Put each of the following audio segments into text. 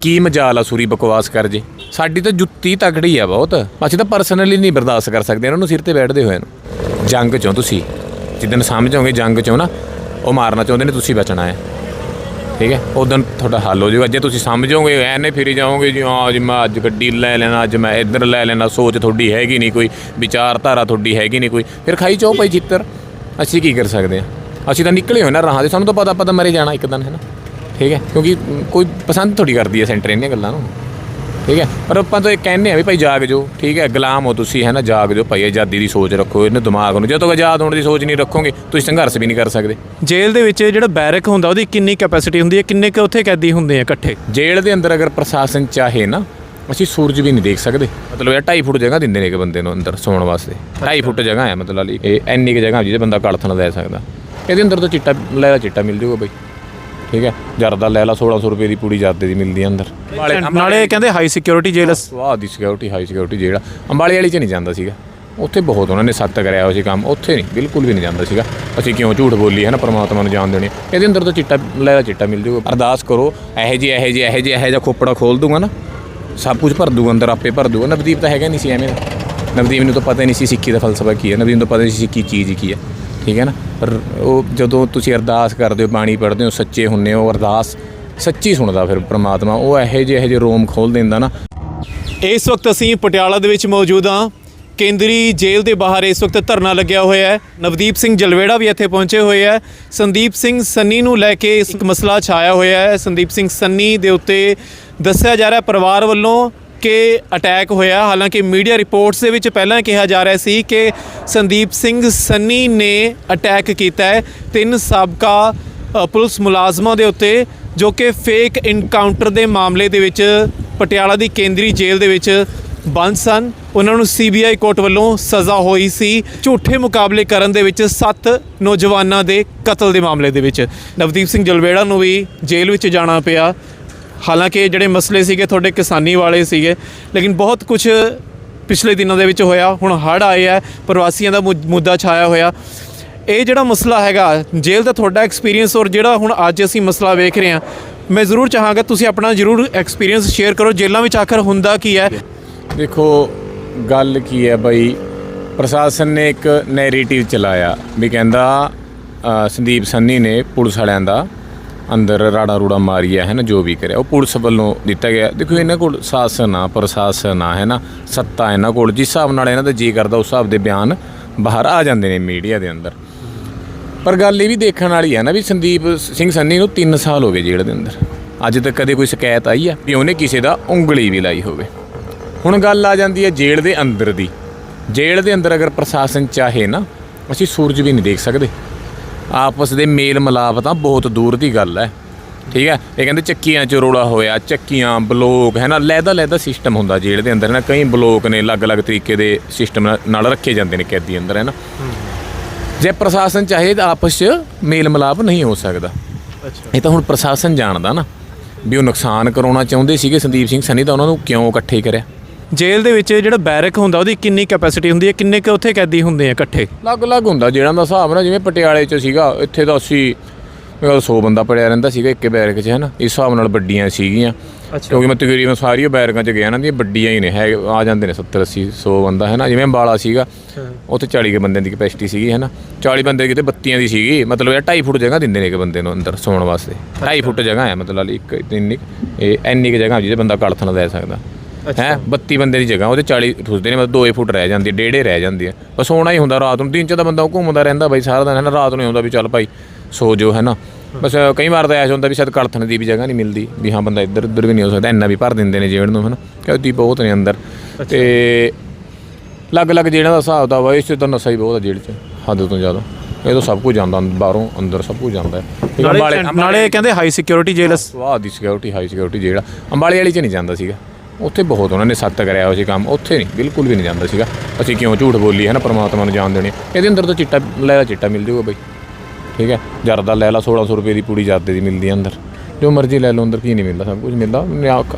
ਕੀ ਮਜਾਲ ਆ ਸੂਰੀ ਬਕਵਾਸ ਕਰ ਜੇ? ਸਾਡੀ ਤਾਂ ਜੁੱਤੀ ਤਕੜੀ ਆ ਬਹੁਤ। ਅਸੀਂ ਤਾਂ ਪਰਸਨਲੀ ਨਹੀਂ ਬਰਦਾਸ਼ਤ ਕਰ ਸਕਦੇ, ਇਹਨਾਂ ਨੂੰ ਸਿਰ ਤੇ ਬੈਠਦੇ ਹੋਏ ਨੂੰ ਜੰਗ ਚੋਂ ਤੁਸੀਂ ਜਿੱਦਨ ਸਮਝੋਗੇ ਜੰਗ ਚੋਂ ਨਾ, ਉਹ ਮਾਰਨਾ ਚਾਹੁੰਦੇ ਨੇ, ਤੁਸੀਂ ਬਚਣਾ ਹੈ। ਠੀਕ ਹੈ? ਉਦੋਂ ਤੁਹਾਡਾ ਹੱਲ ਹੋ ਜਾਊਗਾ। ਜੇ ਤੁਸੀਂ ਸਮਝੋਗੇ ਐਨੇ ਫਿਰੀ ਜਾਓਗੇ ਜੀ, ਹਾਂ ਜੀ ਮੈਂ ਅੱਜ ਗੱਡੀ ਲੈ ਲੈਣਾ, ਅੱਜ ਮੈਂ ਇੱਧਰ ਲੈ ਲੈਣਾ, ਸੋਚ ਤੁਹਾਡੀ ਹੈਗੀ ਨਹੀਂ ਕੋਈ, ਵਿਚਾਰਧਾਰਾ ਤੁਹਾਡੀ ਹੈਗੀ ਨਹੀਂ ਕੋਈ। ਫਿਰ ਖਾਈ ਚਾਹੋ ਭਾਈ ਚਿੱਤਰ। ਅਸੀਂ ਕੀ ਕਰ ਸਕਦੇ ਹਾਂ? ਅਸੀਂ ਤਾਂ ਨਿਕਲੇ ਹੋਏ ਨਾ ਰਾਹਾਂ ਦੇ, ਸਾਨੂੰ ਤਾਂ ਪਤਾ ਪਤਾ ਮਰੇ ਜਾਣਾ ਇੱਕ ਦਿਨ, ਹੈ ਨਾ? ਠੀਕ ਹੈ? ਕਿਉਂਕਿ ਕੋਈ ਪਸੰਦ ਥੋੜੀ ਕਰਦੀ ਹੈ ਸੈਂਟਰ ਇੰਨੀਆਂ ਗੱਲਾਂ ਨੂੰ। ਠੀਕ ਹੈ? ਪਰ ਆਪਾਂ ਤਾਂ ਇਹ ਕਹਿੰਦੇ ਆ ਵੀ ਭਾਈ ਜਾਗ ਜੋ ਠੀਕ ਹੈ? ਗੁਲਾਮ ਹੋ ਤੁਸੀਂ ਹੈ ਨਾ? ਜਾਗ ਜੋ ਭਾਈ ਆਜ਼ਾਦੀ ਦੀ ਸੋਚ ਰੱਖੋ ਇਹਨੂੰ ਦਿਮਾਗ ਨੂੰ। ਜਦੋਂ ਆਜ਼ਾਦ ਹੋਣ ਦੀ ਸੋਚ ਨਹੀਂ ਰੱਖੋਗੇ ਤੁਸੀਂ ਸੰਘਰਸ਼ ਵੀ ਨਹੀਂ ਕਰ ਸਕਦੇ। ਜੇਲ੍ਹ ਦੇ ਵਿੱਚ ਜਿਹੜਾ ਬੈਰਕ ਹੁੰਦਾ ਉਹਦੀ ਕਿੰਨੀ ਕੈਪੈਸਿਟੀ ਹੁੰਦੀ ਹੈ? ਕਿੰਨੇ ਕੁ ਉੱਥੇ ਕੈਦੀ ਹੁੰਦੇ ਆ ਇਕੱਠੇ? ਜੇਲ੍ਹ ਦੇ ਅੰਦਰ ਅਗਰ ਪ੍ਰਸ਼ਾਸਨ ਚਾਹੇ ਨਾ ਅਸੀਂ ਸੂਰਜ ਵੀ ਨਹੀਂ ਦੇਖ ਸਕਦੇ। ਮਤਲਬ ਇਹ 2.5 ਫੁੱਟ ਜਗ੍ਹਾ ਦਿੰਦੇ ਨੇ ਇੱਕ ਬੰਦੇ ਨੂੰ ਅੰਦਰ ਸੌਣ ਵਾਸਤੇ। 2.5 ਫੁੱਟ ਜਗ੍ਹਾ ਹੈ ਮਤਲਬ ਇਹ ਇੰਨੀ ਕੁ ਜਗ੍ਹਾ ਜਿਹਦੇ ਬੰਦਾ ਕਲਥਣ ਲੈ ਸਕਦਾ। ਇਹਦੇ ਅੰਦਰ ਤਾਂ ਚਿੱਟਾ ਲੈ ਚਿੱਟਾ ਮਿਲ ਜਾਊਗਾ ਬਈ। ਠੀਕ ਹੈ? ਜਰਦਾ ਲੈ ਲਾ 1600 ਰੁਪਏ ਦੀ ਪੂੜੀ ਜਰਦੇ ਦੀ ਮਿਲਦੀ ਹੈ ਅੰਦਰ। ਨਾਲੇ ਕਹਿੰਦੇ ਹਾਈ ਸਿਕਿਉਰਿਟੀ ਜੇਲ੍ਹ ਸਵਾਹ ਦੀ ਸਿਕਿਉਰਿਟੀ ਹਾਈ ਸਿਕਿਉਰਿਟੀ ਜਿਹੜਾ ਅੰਬਾਲੇ ਵਾਲੀ ਚ ਨਹੀਂ ਜਾਂਦਾ ਸੀਗਾ। ਉੱਥੇ ਬਹੁਤ ਉਹਨਾਂ ਨੇ ਸਖਤ ਕਰਿਆ ਹੋਇਆ ਸੀ ਕੰਮ। ਉੱਥੇ ਨਹੀਂ ਬਿਲਕੁਲ ਵੀ ਨਹੀਂ ਜਾਂਦਾ ਸੀਗਾ। ਅਸੀਂ ਕਿਉਂ ਝੂਠ ਬੋਲੀ ਹੈ ਨਾ ਪ੍ਰਮਾਤਮਾ ਨੂੰ ਜਾਣ ਦੇਣੀ ਇਹਦੇ ਅੰਦਰ ਤਾਂ ਚਿੱਟਾ ਲੈ ਲਾ ਚਿੱਟਾ ਮਿਲ ਜਾਊਗਾ ਅਰਦਾਸ ਕਰੋ ਇਹੋ ਜਿਹੇ ਇਹੋ ਜਿਹੇ ਇਹੋ ਜਿਹੇ ਇਹੋ ਜਿਹਾ ਖੋਪੜਾ ਖੋਲ ਦੂੰਗਾ ਨਾ। ਸਭ ਕੁਝ ਭਰ ਦੂੰਗਾ ਅੰਦਰ ਆਪੇ ਭਰ ਦੂੰਗਾ। ਨਵਦੀਪ ਤਾਂ ਹੈਗਾ ਨਹੀਂ ਸੀ ਐਵੇਂ ਦਾ। ਨਵਦੀਪ ਨੂੰ ਤਾਂ ਪਤਾ ਹੀ ਨਹੀਂ ਸੀ ਸਿੱਖੀ ਦਾ ਫਲਸਫਾ ਕੀ ਹੈ। ਨਵਦੀਪ ਨੂੰ ਤਾਂ ਪਤਾ ਨਹੀਂ ਸੀ ਸਿੱਖੀ ਚੀਜ਼ ਕੀ ਹੈ। ਠੀਕ ਹੈ ਨਾ? ਪਰ ਉਹ ਜਦੋਂ ਤੁਸੀਂ ਅਰਦਾਸ ਕਰਦੇ ਹੋ, ਬਾਣੀ ਪੜ੍ਹਦੇ ਹੋ, ਸੱਚੇ ਹੁੰਨੇ ਹੋ, ਅਰਦਾਸ ਸੱਚੀ ਸੁਣਦਾ ਫਿਰ ਪ੍ਰਮਾਤਮਾ। ਉਹ ਇਹੋ ਜਿਹੇ ਇਹੋ ਜਿਹੇ ਰੋਮ ਖੋਲ ਦਿੰਦਾ ਨਾ। ਇਸ ਵਕਤ ਅਸੀਂ ਪਟਿਆਲਾ ਦੇ ਵਿੱਚ ਮੌਜੂਦ ਹਾਂ। ਕੇਂਦਰੀ ਜੇਲ੍ਹ ਦੇ ਬਾਹਰ ਇਸ ਵਕਤ ਧਰਨਾ ਲੱਗਿਆ ਹੋਇਆ ਹੈ। ਨਵਦੀਪ ਸਿੰਘ ਜਲਵੇੜਾ ਵੀ ਇੱਥੇ ਪਹੁੰਚੇ ਹੋਏ ਹੈ। ਸੰਦੀਪ ਸਿੰਘ ਸੰਨੀ ਨੂੰ ਲੈ ਕੇ ਇੱਕ ਮਸਲਾ ਛਾਇਆ ਹੋਇਆ ਹੈ। ਸੰਦੀਪ ਸਿੰਘ ਸੰਨੀ ਦੇ ਉੱਤੇ ਦੱਸਿਆ ਜਾ ਰਿਹਾ ਪਰਿਵਾਰ ਵੱਲੋਂ ਕਿ ਅਟੈਕ ਹੋਇਆ। ਹਾਲਾਂਕਿ ਮੀਡੀਆ ਰਿਪੋਰਟਸ ਦੇ ਵਿੱਚ ਪਹਿਲਾਂ ਕਿਹਾ ਜਾ ਰਿਹਾ ਸੀ ਕਿ ਸੰਦੀਪ ਸਿੰਘ ਸੰਨੀ ਨੇ ਅਟੈਕ ਕੀਤਾ ਹੈ। ਤਿੰਨ ਸਾਬਕਾ ਪੁਲਿਸ ਮੁਲਾਜ਼ਮਾਂ ਦੇ ਉੱਤੇ, ਜੋ ਕਿ ਫੇਕ ਇਨਕਾਊਂਟਰ ਦੇ ਮਾਮਲੇ ਦੇ ਵਿੱਚ ਪਟਿਆਲਾ ਦੀ ਕੇਂਦਰੀ ਜੇਲ੍ਹ ਦੇ ਵਿੱਚ ਬੰਦ ਸਨ। ਉਹਨਾਂ ਨੂੰ ਸੀਬੀਆਈ ਕੋਰਟ ਵੱਲੋਂ ਸਜ਼ਾ ਹੋਈ ਸੀ। ਝੂਠੇ ਮੁਕਾਬਲੇ ਕਰਨ ਦੇ ਵਿੱਚ ਸੱਤ ਨੌਜਵਾਨਾਂ ਦੇ ਕਤਲ ਦੇ ਮਾਮਲੇ ਦੇ ਵਿੱਚ। ਨਵਦੀਪ ਸਿੰਘ ਜਲਵੇੜਾ ਨੂੰ ਵੀ ਜੇਲ੍ਹ ਵਿੱਚ ਜਾਣਾ ਪਿਆ। ਹਾਲਾਂਕਿ ਜਿਹੜੇ ਮਸਲੇ ਸੀਗੇ ਤੁਹਾਡੇ ਕਿਸਾਨੀ ਵਾਲੇ ਸੀਗੇ, ਲੇਕਿਨ ਬਹੁਤ ਕੁਝ ਪਿਛਲੇ ਦਿਨਾਂ ਦੇ ਵਿੱਚ ਹੋਇਆ, ਹੁਣ ਹੜ੍ਹ ਆਏ ਆ, ਪ੍ਰਵਾਸੀਆਂ ਦਾ ਮੁੱਦਾ ਛਾਇਆ ਹੋਇਆ। ਇਹ ਜਿਹੜਾ ਮਸਲਾ ਹੈਗਾ, ਜੇਲ੍ਹ ਦਾ ਤੁਹਾਡਾ ਐਕਸਪੀਰੀਅੰਸ ਔਰ ਜਿਹੜਾ ਹੁਣ ਅੱਜ ਅਸੀਂ ਮਸਲਾ ਵੇਖ ਰਹੇ ਹਾਂ, ਮੈਂ ਜ਼ਰੂਰ ਚਾਹਾਂਗਾ ਤੁਸੀਂ ਆਪਣਾ ਜ਼ਰੂਰ ਐਕਸਪੀਰੀਅੰਸ ਸ਼ੇਅਰ ਕਰੋ, ਜੇਲ੍ਹਾਂ ਵਿੱਚ ਆਖਰ ਹੁੰਦਾ ਕੀ ਹੈ? ਦੇਖੋ, ਗੱਲ ਕੀ ਹੈ ਬਈ, ਪ੍ਰਸ਼ਾਸਨ ਨੇ ਇੱਕ ਨੈਰੇਟਿਵ ਚਲਾਇਆ ਵੀ ਕਹਿੰਦਾ ਸੰਦੀਪ ਸੰਨੀ ਨੇ ਪੁਲਿਸ ਵਾਲਿਆਂ ਦਾ ਅੰਦਰ ਰਾੜਾ ਰੂੜਾ ਮਾਰੀਆ ਹੈ ਨਾ, ਜੋ ਵੀ ਕਰਿਆ, ਉਹ ਪੁਲਿਸ ਵੱਲੋਂ ਦਿੱਤਾ ਗਿਆ। ਦੇਖੋ ਇਹਨਾਂ ਕੋਲ ਸ਼ਾਸਨ ਆ, ਪ੍ਰਸ਼ਾਸਨ ਆ, ਹੈ ਨਾ, ਸੱਤਾ ਇਹਨਾਂ ਕੋਲ, ਜਿਸ ਹਿਸਾਬ ਨਾਲ ਇਹਨਾਂ ਦਾ ਜੀ ਕਰਦਾ, ਉਸ ਹਿਸਾਬ ਦੇ ਬਿਆਨ ਬਾਹਰ ਆ ਜਾਂਦੇ ਨੇ ਮੀਡੀਆ ਦੇ ਅੰਦਰ। ਪਰ ਗੱਲ ਇਹ ਵੀ ਦੇਖਣ ਵਾਲੀ ਹੈ ਨਾ ਵੀ ਸੰਦੀਪ ਸਿੰਘ ਸੰਨੀ ਨੂੰ 3 ਸਾਲ ਹੋ ਗਏ ਜੇਲ੍ਹ ਦੇ ਅੰਦਰ। ਅੱਜ ਤੱਕ ਕਦੇ ਕੋਈ ਸ਼ਿਕਾਇਤ ਆਈ ਹੈ ਵੀ ਉਹਨੇ ਕਿਸੇ ਦਾ ਉਂਗਲੀ ਵੀ ਲਾਈ ਹੋਵੇ। ਹੁਣ ਗੱਲ ਆ ਜਾਂਦੀ ਹੈ ਜੇਲ੍ਹ ਦੇ ਅੰਦਰ ਦੀ। ਜੇਲ੍ਹ ਦੇ ਅੰਦਰ ਅਗਰ ਪ੍ਰਸ਼ਾਸਨ ਚਾਹੇ ਨਾ, ਅਸੀਂ ਸੂਰਜ ਵੀ ਨਹੀਂ ਦੇਖ ਸਕਦੇ। ਆਪਸ ਦੇ ਮੇਲ ਮਿਲਾਪ ਤਾਂ ਬਹੁਤ ਦੂਰ ਦੀ ਗੱਲ ਹੈ। ਠੀਕ ਹੈ? ਇਹ ਕਹਿੰਦੇ ਚੱਕੀਆਂ 'ਚ ਰੋਲਾ ਹੋਇਆ ਚੱਕੀਆਂ ਬਲੋਕ ਹੈ ਨਾ? ਲੈਦਾ ਲੈਦਾ ਸਿਸਟਮ ਹੁੰਦਾ ਜੇਲ੍ਹ ਦੇ ਅੰਦਰ ਨਾ? ਕਈ ਬਲੋਕ ਨੇ ਅਲੱਗ-ਅਲੱਗ ਤਰੀਕੇ ਦੇ ਸਿਸਟਮ ਨਾਲ ਰੱਖੇ ਜਾਂਦੇ ਨੇ ਕੈਦੀ ਅੰਦਰ ਹੈ ਨਾ? ਜੇ ਪ੍ਰਸ਼ਾਸਨ ਚਾਹੇ ਤਾਂ ਆਪਸ 'ਚ ਮੇਲ ਮਿਲਾਪ ਨਹੀਂ ਹੋ ਸਕਦਾ। ਅੱਛਾ। ਇਹ ਤਾਂ ਹੁਣ ਪ੍ਰਸ਼ਾਸਨ ਜਾਣਦਾ ਨਾ ਵੀ ਉਹ ਨੁਕਸਾਨ ਕਰਾਉਣਾ ਚਾਹੁੰਦੇ ਸੀਗੇ। ਸੰਦੀਪ ਸਿੰਘ ਸਨੀ ਤਾਂ ਉਹਨਾਂ ਨੂੰ ਕਿਉਂ ਇਕੱਠੇ ਕਰਿਆ? ਜੇਲ੍ਹ ਦੇ ਵਿੱਚ ਜਿਹੜਾ ਬੈਰਕ ਹੁੰਦਾ ਉਹਦੀ ਕਿੰਨੀ ਕੈਪੈਸਿਟੀ ਹੁੰਦੀ ਹੈ? ਕਿੰਨੇ ਕੁ ਉੱਥੇ ਕੈਦੀ ਹੁੰਦੇ ਆ ਇਕੱਠੇ? ਅਲੱਗ-ਅਲੱਗ ਹੁੰਦਾ ਜਿਹੜਾ ਦਾ ਹਿਸਾਬ ਨਾਲ ਜਿਵੇਂ ਪਟਿਆਲੇ 'ਚ ਸੀਗਾ ਇੱਥੇ ਤਾਂ ਅਸੀਂ ਮੇਰਾ 100 ਬੰਦਾ ਪੜਿਆ ਰਹਿੰਦਾ ਸੀਗਾ ਇੱਕੇ ਬੈਰਕ 'ਚ ਹੈ ਨਾ ਇਸ ਹਿਸਾਬ ਨਾਲ ਵੱਡੀਆਂ ਸੀਗੀਆਂ। ਕਿਉਂਕਿ ਮੈਂ ਤਕਰੀਬਨ ਸਾਰੀਆਂ ਬੈਰਕਾਂ 'ਚ ਗਿਆ ਨਾ ਦੀ ਵੱਡੀਆਂ ਹੀ ਨੇ ਹੈ ਆ ਜਾਂਦੇ ਨੇ 70 80 100 ਬੰਦਾ ਹੈ ਨਾ ਜਿਵੇਂ ਅੰਬਾਲਾ ਸੀਗਾ ਉੱਥੇ 40 ਕੇ ਬੰਦਿਆਂ ਦੀ ਕਪੈਸਿਟੀ ਸੀਗੀ ਹੈ ਨਾ 40 ਬੰਦੇ ਕਿਤੇ 32 ਦੀ ਸੀਗੀ ਮਤਲਬ ਇਹ 2.5 ਫੁੱਟ ਜਗ੍ਹਾ ਦਿੰਦੇ ਨੇ ਇੱਕ ਬੰਦੇ ਨੂੰ ਅੰਦਰ ਸੌਣ ਵਾਸਤੇ। 2.5 ਫੁੱਟ ਜਗ੍ਹਾ ਹੈ ਮਤਲਬ ਇੱਕ ਇੰਨੀ ਇਹ ਇੰਨੀ ਕੁ ਜਗ੍ਹਾ ਜਿਹਦੇ ਬੰਦਾ ਕਲਥਣ ਲੈ ਸਕਦਾ। ਹੈ 32 ਬੰਦੇ ਦੀ ਜਗ੍ਹਾ ਉਹਦੇ 40 ਠੁੱਸਦੇ ਨੇ ਮਤਲਬ 2 ਫੁੱਟ ਰਹਿ ਜਾਂਦੀ ਹੈ, ਡੇਢੇ ਰਹਿ ਜਾਂਦੀ ਹੈ। ਬਸ ਸੋਣਾ ਹੀ ਹੁੰਦਾ ਰਾਤ ਨੂੰ ਦਿਨ ਚ ਤਾਂ ਬੰਦਾ ਘੁੰਮਦਾ ਰਹਿੰਦਾ ਬਾਈ ਸਾਰਾ ਦਿਨ ਹੈ ਨਾ ਰਾਤ ਨੂੰ ਹੀ ਆਉਂਦਾ ਵੀ ਚੱਲ ਭਾਈ ਸੋ ਜੋ ਹੈ ਨਾ। ਬਸ ਕਈ ਵਾਰ ਤਾਂ ਐਸਾ ਹੁੰਦਾ ਵੀ ਸ਼ਾਇਦ ਕਲਥਣ ਦੀ ਵੀ ਜਗ੍ਹਾ ਨਹੀਂ ਮਿਲਦੀ ਵੀ ਹਾਂ ਬੰਦਾ ਇੱਧਰ ਉੱਧਰ ਵੀ ਨਹੀਂ ਹੋ ਸਕਦਾ ਇੰਨਾ ਵੀ ਭਰ ਦਿੰਦੇ ਨੇ ਜੇਲ੍ਹ ਨੂੰ ਹੈ ਨਾ। ਕਿਉਂਕਿ ਬਹੁਤ ਨੇ ਅੰਦਰ। ਤੇ ਅਲੱਗ-ਅਲੱਗ ਜਿਹੜਾ ਦਾ ਹਿਸਾਬ ਦਾ ਵਾ ਇਸ 'ਚ ਤਾਂ ਨਸ਼ਾ ਹੀ ਬਹੁਤ ਆ ਜੇਲ੍ਹ 'ਚ ਹੱਦ ਤੋਂ ਜ਼ਿਆਦਾ। ਇਹ ਤਾਂ ਸਭ ਕੁਝ ਜਾਂਦਾ ਬਾਹਰੋਂ ਅੰਦਰ ਸਭ ਕੁਝ ਜਾਂਦਾ ਹੈ। ਨਾਲੇ ਨਾਲੇ ਕਹਿੰਦੇ ਹਾਈ ਸਿਕਿਉਰਿਟੀ ਜੇਲ੍ਹ ਸਵਾਹ ਦੀ ਸਿਕਿਉਰਿਟੀ ਹਾਈ ਸਿਕਿਉਰਿਟੀ ਜਿਹੜਾ ਅੰਬਾਲੇ ਵਾਲੀ 'ਚ ਨਹੀਂ ਜਾਂਦਾ ਸੀਗਾ। ਉੱਥੇ ਬਹੁਤ ਉਹਨਾਂ ਨੇ ਸਖਤ ਕਰਿਆ ਹੋਇਆ ਸੀ ਕੰਮ ਉੱਥੇ ਨਹੀਂ ਬਿਲਕੁਲ ਵੀ ਨਹੀਂ ਜਾਂਦਾ ਸੀਗਾ। ਅਸੀਂ ਕਿਉਂ ਝੂਠ ਬੋਲੀ ਹੈ ਨਾ ਪ੍ਰਮਾਤਮਾ ਨੂੰ ਜਾਣ ਦੇਣੀ। ਇਹਦੇ ਅੰਦਰ ਤਾਂ ਚਿੱਟਾ ਲੈ ਲਾ ਚਿੱਟਾ ਮਿਲ ਜਾਊਗਾ ਬਈ। ਠੀਕ ਹੈ? ਜਰਦਾ ਲੈ ਲਾ 1600 ਰੁਪਏ ਦੀ ਪੂੜੀ ਜਰਦੇ ਦੀ ਮਿਲਦੀ ਹੈ ਅੰਦਰ। ਜੋ ਮਰਜ਼ੀ ਲੈ ਲਓ ਅੰਦਰ ਕੀ ਨਹੀਂ ਮਿਲਦਾ ਸਭ ਕੁਝ ਮਿਲਦਾ।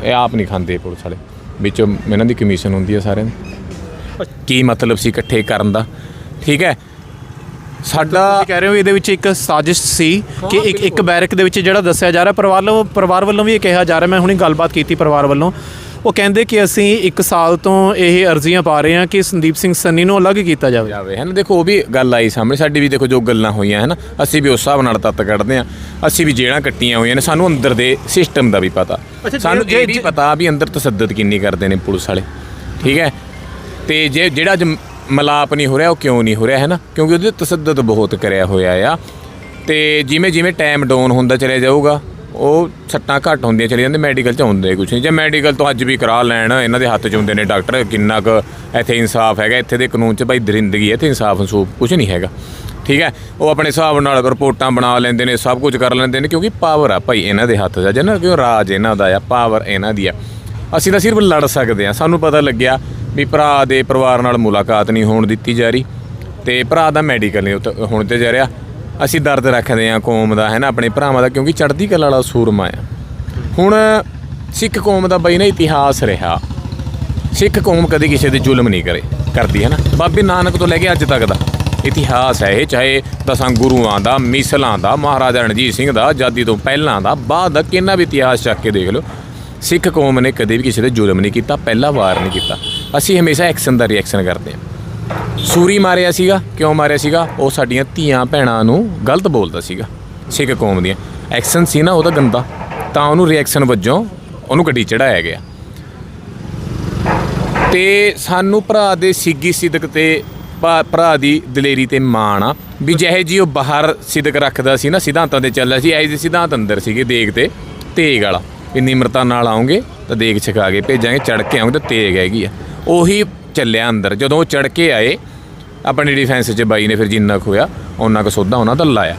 ਇਹ ਆਪ- ਨਹੀਂ ਖਾਂਦੇ ਪੁਲਿਸ ਵਾਲੇ। ਵਿੱਚੋਂ ਇਹਨਾਂ ਦੀ ਕਮਿਸ਼ਨ ਹੁੰਦੀ ਹੈ ਸਾਰਿਆਂ ਦੀ। ਕੀ ਮਤਲਬ ਸੀ ਇਕੱਠੇ ਕਰਨ ਦਾ? ਠੀਕ ਹੈ? ਸਾਡਾ ਕਹਿ ਰਹੇ ਹੋ ਇਹਦੇ ਵਿੱਚ ਇੱਕ ਸਾਜ਼ਿਸ਼ ਸੀ ਕਿ ਇੱਕ ਇੱਕ ਬੈਰਕ ਦੇ ਵਿੱਚ ਜਿਹੜਾ ਦੱਸਿਆ ਜਾ ਰਿਹਾ ਪਰਿਵਾਰ ਵੱਲੋਂ ਪਰਿਵਾਰ ਵੱਲੋਂ ਵੀ ਇਹ ਕਿਹਾ ਜਾ ਰਿਹਾ। ਮੈਂ ਹੁਣੇ ਗੱਲਬਾਤ ਕੀਤੀ ਪਰਿਵਾਰ ਵੱਲੋਂ। ਉਹ ਕਹਿੰਦੇ ਕਿ ਅਸੀਂ 1 ਸਾਲ ਤੋਂ ਇਹ ਅਰਜ਼ੀਆਂ ਪਾ ਰਹੇ ਹਾਂ ਕਿ ਸੰਦੀਪ ਸਿੰਘ ਸੰਨੀ ਨੂੰ ਅਲੱਗ ਕੀਤਾ ਜਾਵੇ। ਜਾਵੇ ਹੈ ਨਾ? ਦੇਖੋ ਉਹ ਵੀ ਗੱਲ ਆਈ ਸਾਹਮਣੇ। ਸਾਡੀ ਵੀ ਦੇਖੋ ਜੋ ਗੱਲਾਂ ਹੋਈਆਂ ਹੈ ਨਾ? ਅਸੀਂ ਵੀ ਉਸ ਹਿਸਾਬ ਨਾਲ ਤੱਤ ਕੱਢਦੇ ਆ ਅਸੀਂ ਵੀ ਜੇਲ੍ਹਾਂ ਕੱਟੀਆਂ ਹੋਈਆਂ ਨੇ। ਸਾਨੂੰ ਅੰਦਰ ਦੇ ਸਿਸਟਮ ਦਾ ਵੀ ਪਤਾ। ਸਾਨੂੰ ਜੇ- ਇਹ ਵੀ ਪਤਾ ਵੀ ਅੰਦਰ ਤਸੱਦਦ ਕਿੰਨੀ ਕਰਦੇ ਨੇ ਪੁਲਿਸ ਵਾਲੇ। ਠੀਕ ਹੈ? ਤੇ ਜੇ ਜਿਹੜਾ ਅੱਜ ਮਲਾਪ ਨਹੀਂ ਹੋ ਰਿਹਾ ਉਹ ਕਿਉਂ ਨਹੀਂ ਹੋ ਰਿਹਾ ਹੈ ਨਾ? ਕਿਉਂਕਿ ਉਹਦੇ ਤਸੱਦਦ ਬਹੁਤ ਕਰਿਆ ਹੋਇਆ ਆ। ਤੇ ਜਿਵੇਂ ਜਿਵੇਂ ਟਾਈਮ ਡਾਊਨ ਹੁੰਦਾ ਚਲਿਆ ਜਾਊਗਾ ਉਹ ਸੱਟਾਂ ਘੱਟ ਹੁੰਦੀਆਂ ਚਲੀ ਜਾਂਦੇ ਮੈਡੀਕਲ ਚ ਹੁੰਦੇ ਕੁਝ ਨਹੀਂ ਜੇ ਮੈਡੀਕਲ ਤੋਂ ਅੱਜ ਵੀ ਕਰਾ ਲੈਣ, ਇਹਨਾਂ ਦੇ ਹੱਥ ਚ ਹੁੰਦੇ ਨੇ ਡਾਕਟਰ ਕਿੰਨਾ ਕੁ ਇੱਥੇ ਇਨਸਾਫ ਹੈਗਾ, ਇੱਥੇ ਦੇ ਕਾਨੂੰਨ ਚ ਭਾਈ ਦਰਿੰਦਗੀ ਹੈ ਤੇ ਇਨਸਾਫ ਅਨਸੂਫ ਕੁਝ ਨਹੀਂ ਹੈਗਾ। ਠੀਕ ਹੈ? ਉਹ ਆਪਣੇ ਹਿਸਾਬ ਨਾਲ ਰਿਪੋਰਟਾਂ ਬਣਾ ਲੈਂਦੇ ਨੇ, ਸਭ ਕੁਝ ਕਰ ਲੈਂਦੇ ਨੇ, ਕਿਉਂਕਿ ਪਾਵਰ ਆ ਭਾਈ ਇਹਨਾਂ ਦੇ ਹੱਥ 'ਚ ਜਨਾ ਕਿਉਂ ਰਾਜ ਇਹਨਾਂ ਦਾ ਆ ਪਾਵਰ ਇਹਨਾਂ ਦੀ ਆ। ਅਸੀਂ ਤਾਂ ਸਿਰਫ ਲੜ ਸਕਦੇ ਆ ਸਾਨੂੰ ਪਤਾ ਲੱਗਿਆ ਵੀ ਭਰਾ ਦੇ ਪਰਿਵਾਰ ਨਾਲ ਮੁਲਾਕਾਤ ਨਹੀਂ ਹੋਣ ਦਿੱਤੀ ਜਾ ਰਹੀ, ਤੇ ਭਰਾ ਦਾ ਮੈਡੀਕਲ ਨਹੀਂ ਉੱਤੇ, ਹੋਣ ਤੇ ਜਾ ਰਿਹਾ। ਅਸੀਂ ਦਰਦ ਰੱਖਦੇ ਆ ਕੌਮ ਦਾ, ਹੈ ਨਾ, ਆਪਣੇ ਭਰਾਵਾਂ ਦਾ, ਕਿਉਂਕਿ ਚੜ੍ਹਦੀ ਕਲਾ ਵਾਲਾ ਸੂਰਮਾ ਆ। ਹੁਣ ਸਿੱਖ ਕੌਮ ਦਾ ਬਈ ਨਾ ਇਤਿਹਾਸ ਰਿਹਾ। ਸਿੱਖ ਕੌਮ ਕਦੇ ਕਿਸੇ ਦੇ ਜ਼ੁਲਮ ਨਹੀਂ ਕਰੇ, ਕਰਦੀ, ਹੈ ਨਾ। ਬਾਬੇ ਨਾਨਕ ਤੋਂ ਲੈ ਕੇ ਅੱਜ ਤੱਕ ਦਾ ਇਤਿਹਾਸ ਹੈ ਇਹ, ਚਾਹੇ ਦਸਾਂ ਗੁਰੂਆਂ ਦਾ, ਮਿਸਲਾਂ ਦਾ, ਮਹਾਰਾਜਾ ਰਣਜੀਤ ਸਿੰਘ ਦਾ, ਆਜ਼ਾਦੀ ਤੋਂ ਪਹਿਲਾਂ ਦਾ, ਬਾਅਦ ਦਾ, ਕਿੰਨਾ ਵੀ ਇਤਿਹਾਸ ਚੱਕ ਕੇ ਦੇਖ ਲਓ, ਸਿੱਖ ਕੌਮ ਨੇ ਕਦੇ ਵੀ ਕਿਸੇ ਦੇ ਜ਼ੁਲਮ ਨਹੀਂ ਕੀਤਾ, ਪਹਿਲਾ ਵਾਰ ਨਹੀਂ ਕੀਤਾ। ਅਸੀਂ ਹਮੇਸ਼ਾ ਐਕਸ਼ਨ ਦਾ ਰਿਐਕਸ਼ਨ ਕਰਦੇ ਹਾਂ। ਸੂਰੀ ਮਾਰਿਆ ਸੀਗਾ, ਕਿਉਂ ਮਾਰਿਆ ਸੀਗਾ? ਉਹ ਸਾਡੀਆਂ ਧੀਆਂ ਭੈਣਾਂ ਨੂੰ ਗਲਤ ਬੋਲਦਾ ਸੀਗਾ, ਸਿੱਖ ਕੌਮ ਦੀਆਂ। ਐਕਸ਼ਨ ਸੀ ਨਾ ਉਹਦਾ ਗੰਦਾ। ਤਾਂ ਉਹਨੂੰ ਰਿਐਕਸ਼ਨ ਵਜੋਂ ਉਹਨੂੰ ਗੱਡੀ ਚੜਾਇਆ ਗਿਆ। ਤੇ ਸਾਨੂੰ ਭਰਾ ਦੇ ਸਿੱਗੀ ਸਿਦਕ ਤੇ ਭਾ- ਭਰਾ ਦੀ ਦਲੇਰੀ ਤੇ ਮਾਣ ਆ, ਵੀ ਜਿਹੇ ਜੀ ਉਹ ਬਾਹਰ ਸਿਦਕ ਰੱਖਦਾ ਸੀ ਨਾ, ਸਿਧਾਂਤਾਂ ਤੇ ਚੱਲਦਾ ਸੀ ਐ ਜਿਹੇ ਸਿਧਾਂਤ ਅੰਦਰ ਸੀਗੇ ਦੇਗ ਤੇ, ਤੇਗ ਵਾਲਾ। ਵੀ ਨਿਮਰਤਾ ਨਾਲ ਆਉਂਗੇ ਤਾਂ ਦੇਗ ਛਕਾ ਕੇ ਭੇਜਾਂਗੇ ਚੜ ਕੇ ਆਉਂਗੇ ਤਾਂ ਤੇਗ ਹੈਗੀ ਆ। ਉਹੀ ਚੱਲਿਆ ਅੰਦਰ, ਜਦੋਂ ਉਹ ਚੜ ਕੇ ਆਏ ਆਪਣੇ ਡਿਫੈਂਸ 'ਚ ਬਾਈ ਨੇ ਫਿਰ ਜਿੰਨਾ ਕੁ ਹੋਇਆ ਉਹਨਾਂ ਕੁ ਸੋਧਾ ਉਹਨਾਂ ਦਾ ਲਾਇਆ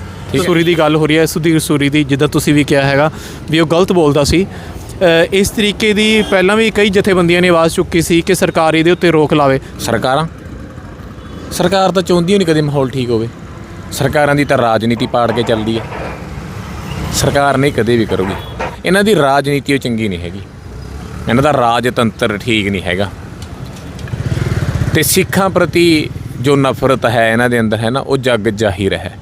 ਸੂਰੀ ਦੀ ਗੱਲ ਹੋ ਰਹੀ ਹੈ ਸੁਧੀਰ ਸੂਰੀ ਦੀ ਜਿੱਦਾਂ ਤੁਸੀਂ ਵੀ ਕਿਹਾ ਹੈਗਾ ਵੀ ਉਹ ਗਲਤ ਬੋਲਦਾ ਸੀ। ਅ, ਇਸ ਤਰੀਕੇ ਦੀ ਪਹਿਲਾਂ ਵੀ ਕਈ ਜਥੇਬੰਦੀਆਂ ਨੇ ਆਵਾਜ਼ ਚੁੱਕੀ ਸੀ ਕਿ ਸਰਕਾਰ ਇਹਦੇ ਉੱਤੇ ਰੋਕ ਲਾਵੇ। ਸਰਕਾਰਾਂ? ਸਰਕਾਰ ਤਾਂ ਚਾਹੁੰਦੀ ਨਹੀਂ ਕਦੇ ਮਾਹੌਲ ਠੀਕ ਹੋਵੇ। ਸਰਕਾਰਾਂ ਦੀ ਤਾਂ ਰਾਜਨੀਤੀ ਪਾੜ ਕੇ ਚੱਲਦੀ ਹੈ। ਸਰਕਾਰ ਨਹੀਂ ਕਦੇ ਵੀ ਕਰੂਗੀ। ਇਹਨਾਂ ਦੀ ਰਾਜਨੀਤੀ ਉਹ ਚੰਗੀ ਨਹੀਂ ਹੈਗੀ। ਇਹਨਾਂ ਦਾ ਰਾਜਤੰਤਰ ਠੀਕ ਨਹੀਂ ਹੈਗਾ। ਤੇ ਸਿੱਖਾਂ ਪ੍ਰਤੀ ਜੋ ਨਫ਼ਰਤ ਹੈ ਇਹਨਾਂ ਦੇ ਅੰਦਰ ਹੈ ਨਾ, ਉਹ ਜੱਗ ਜ਼ਾਹਿਰ ਹੈ।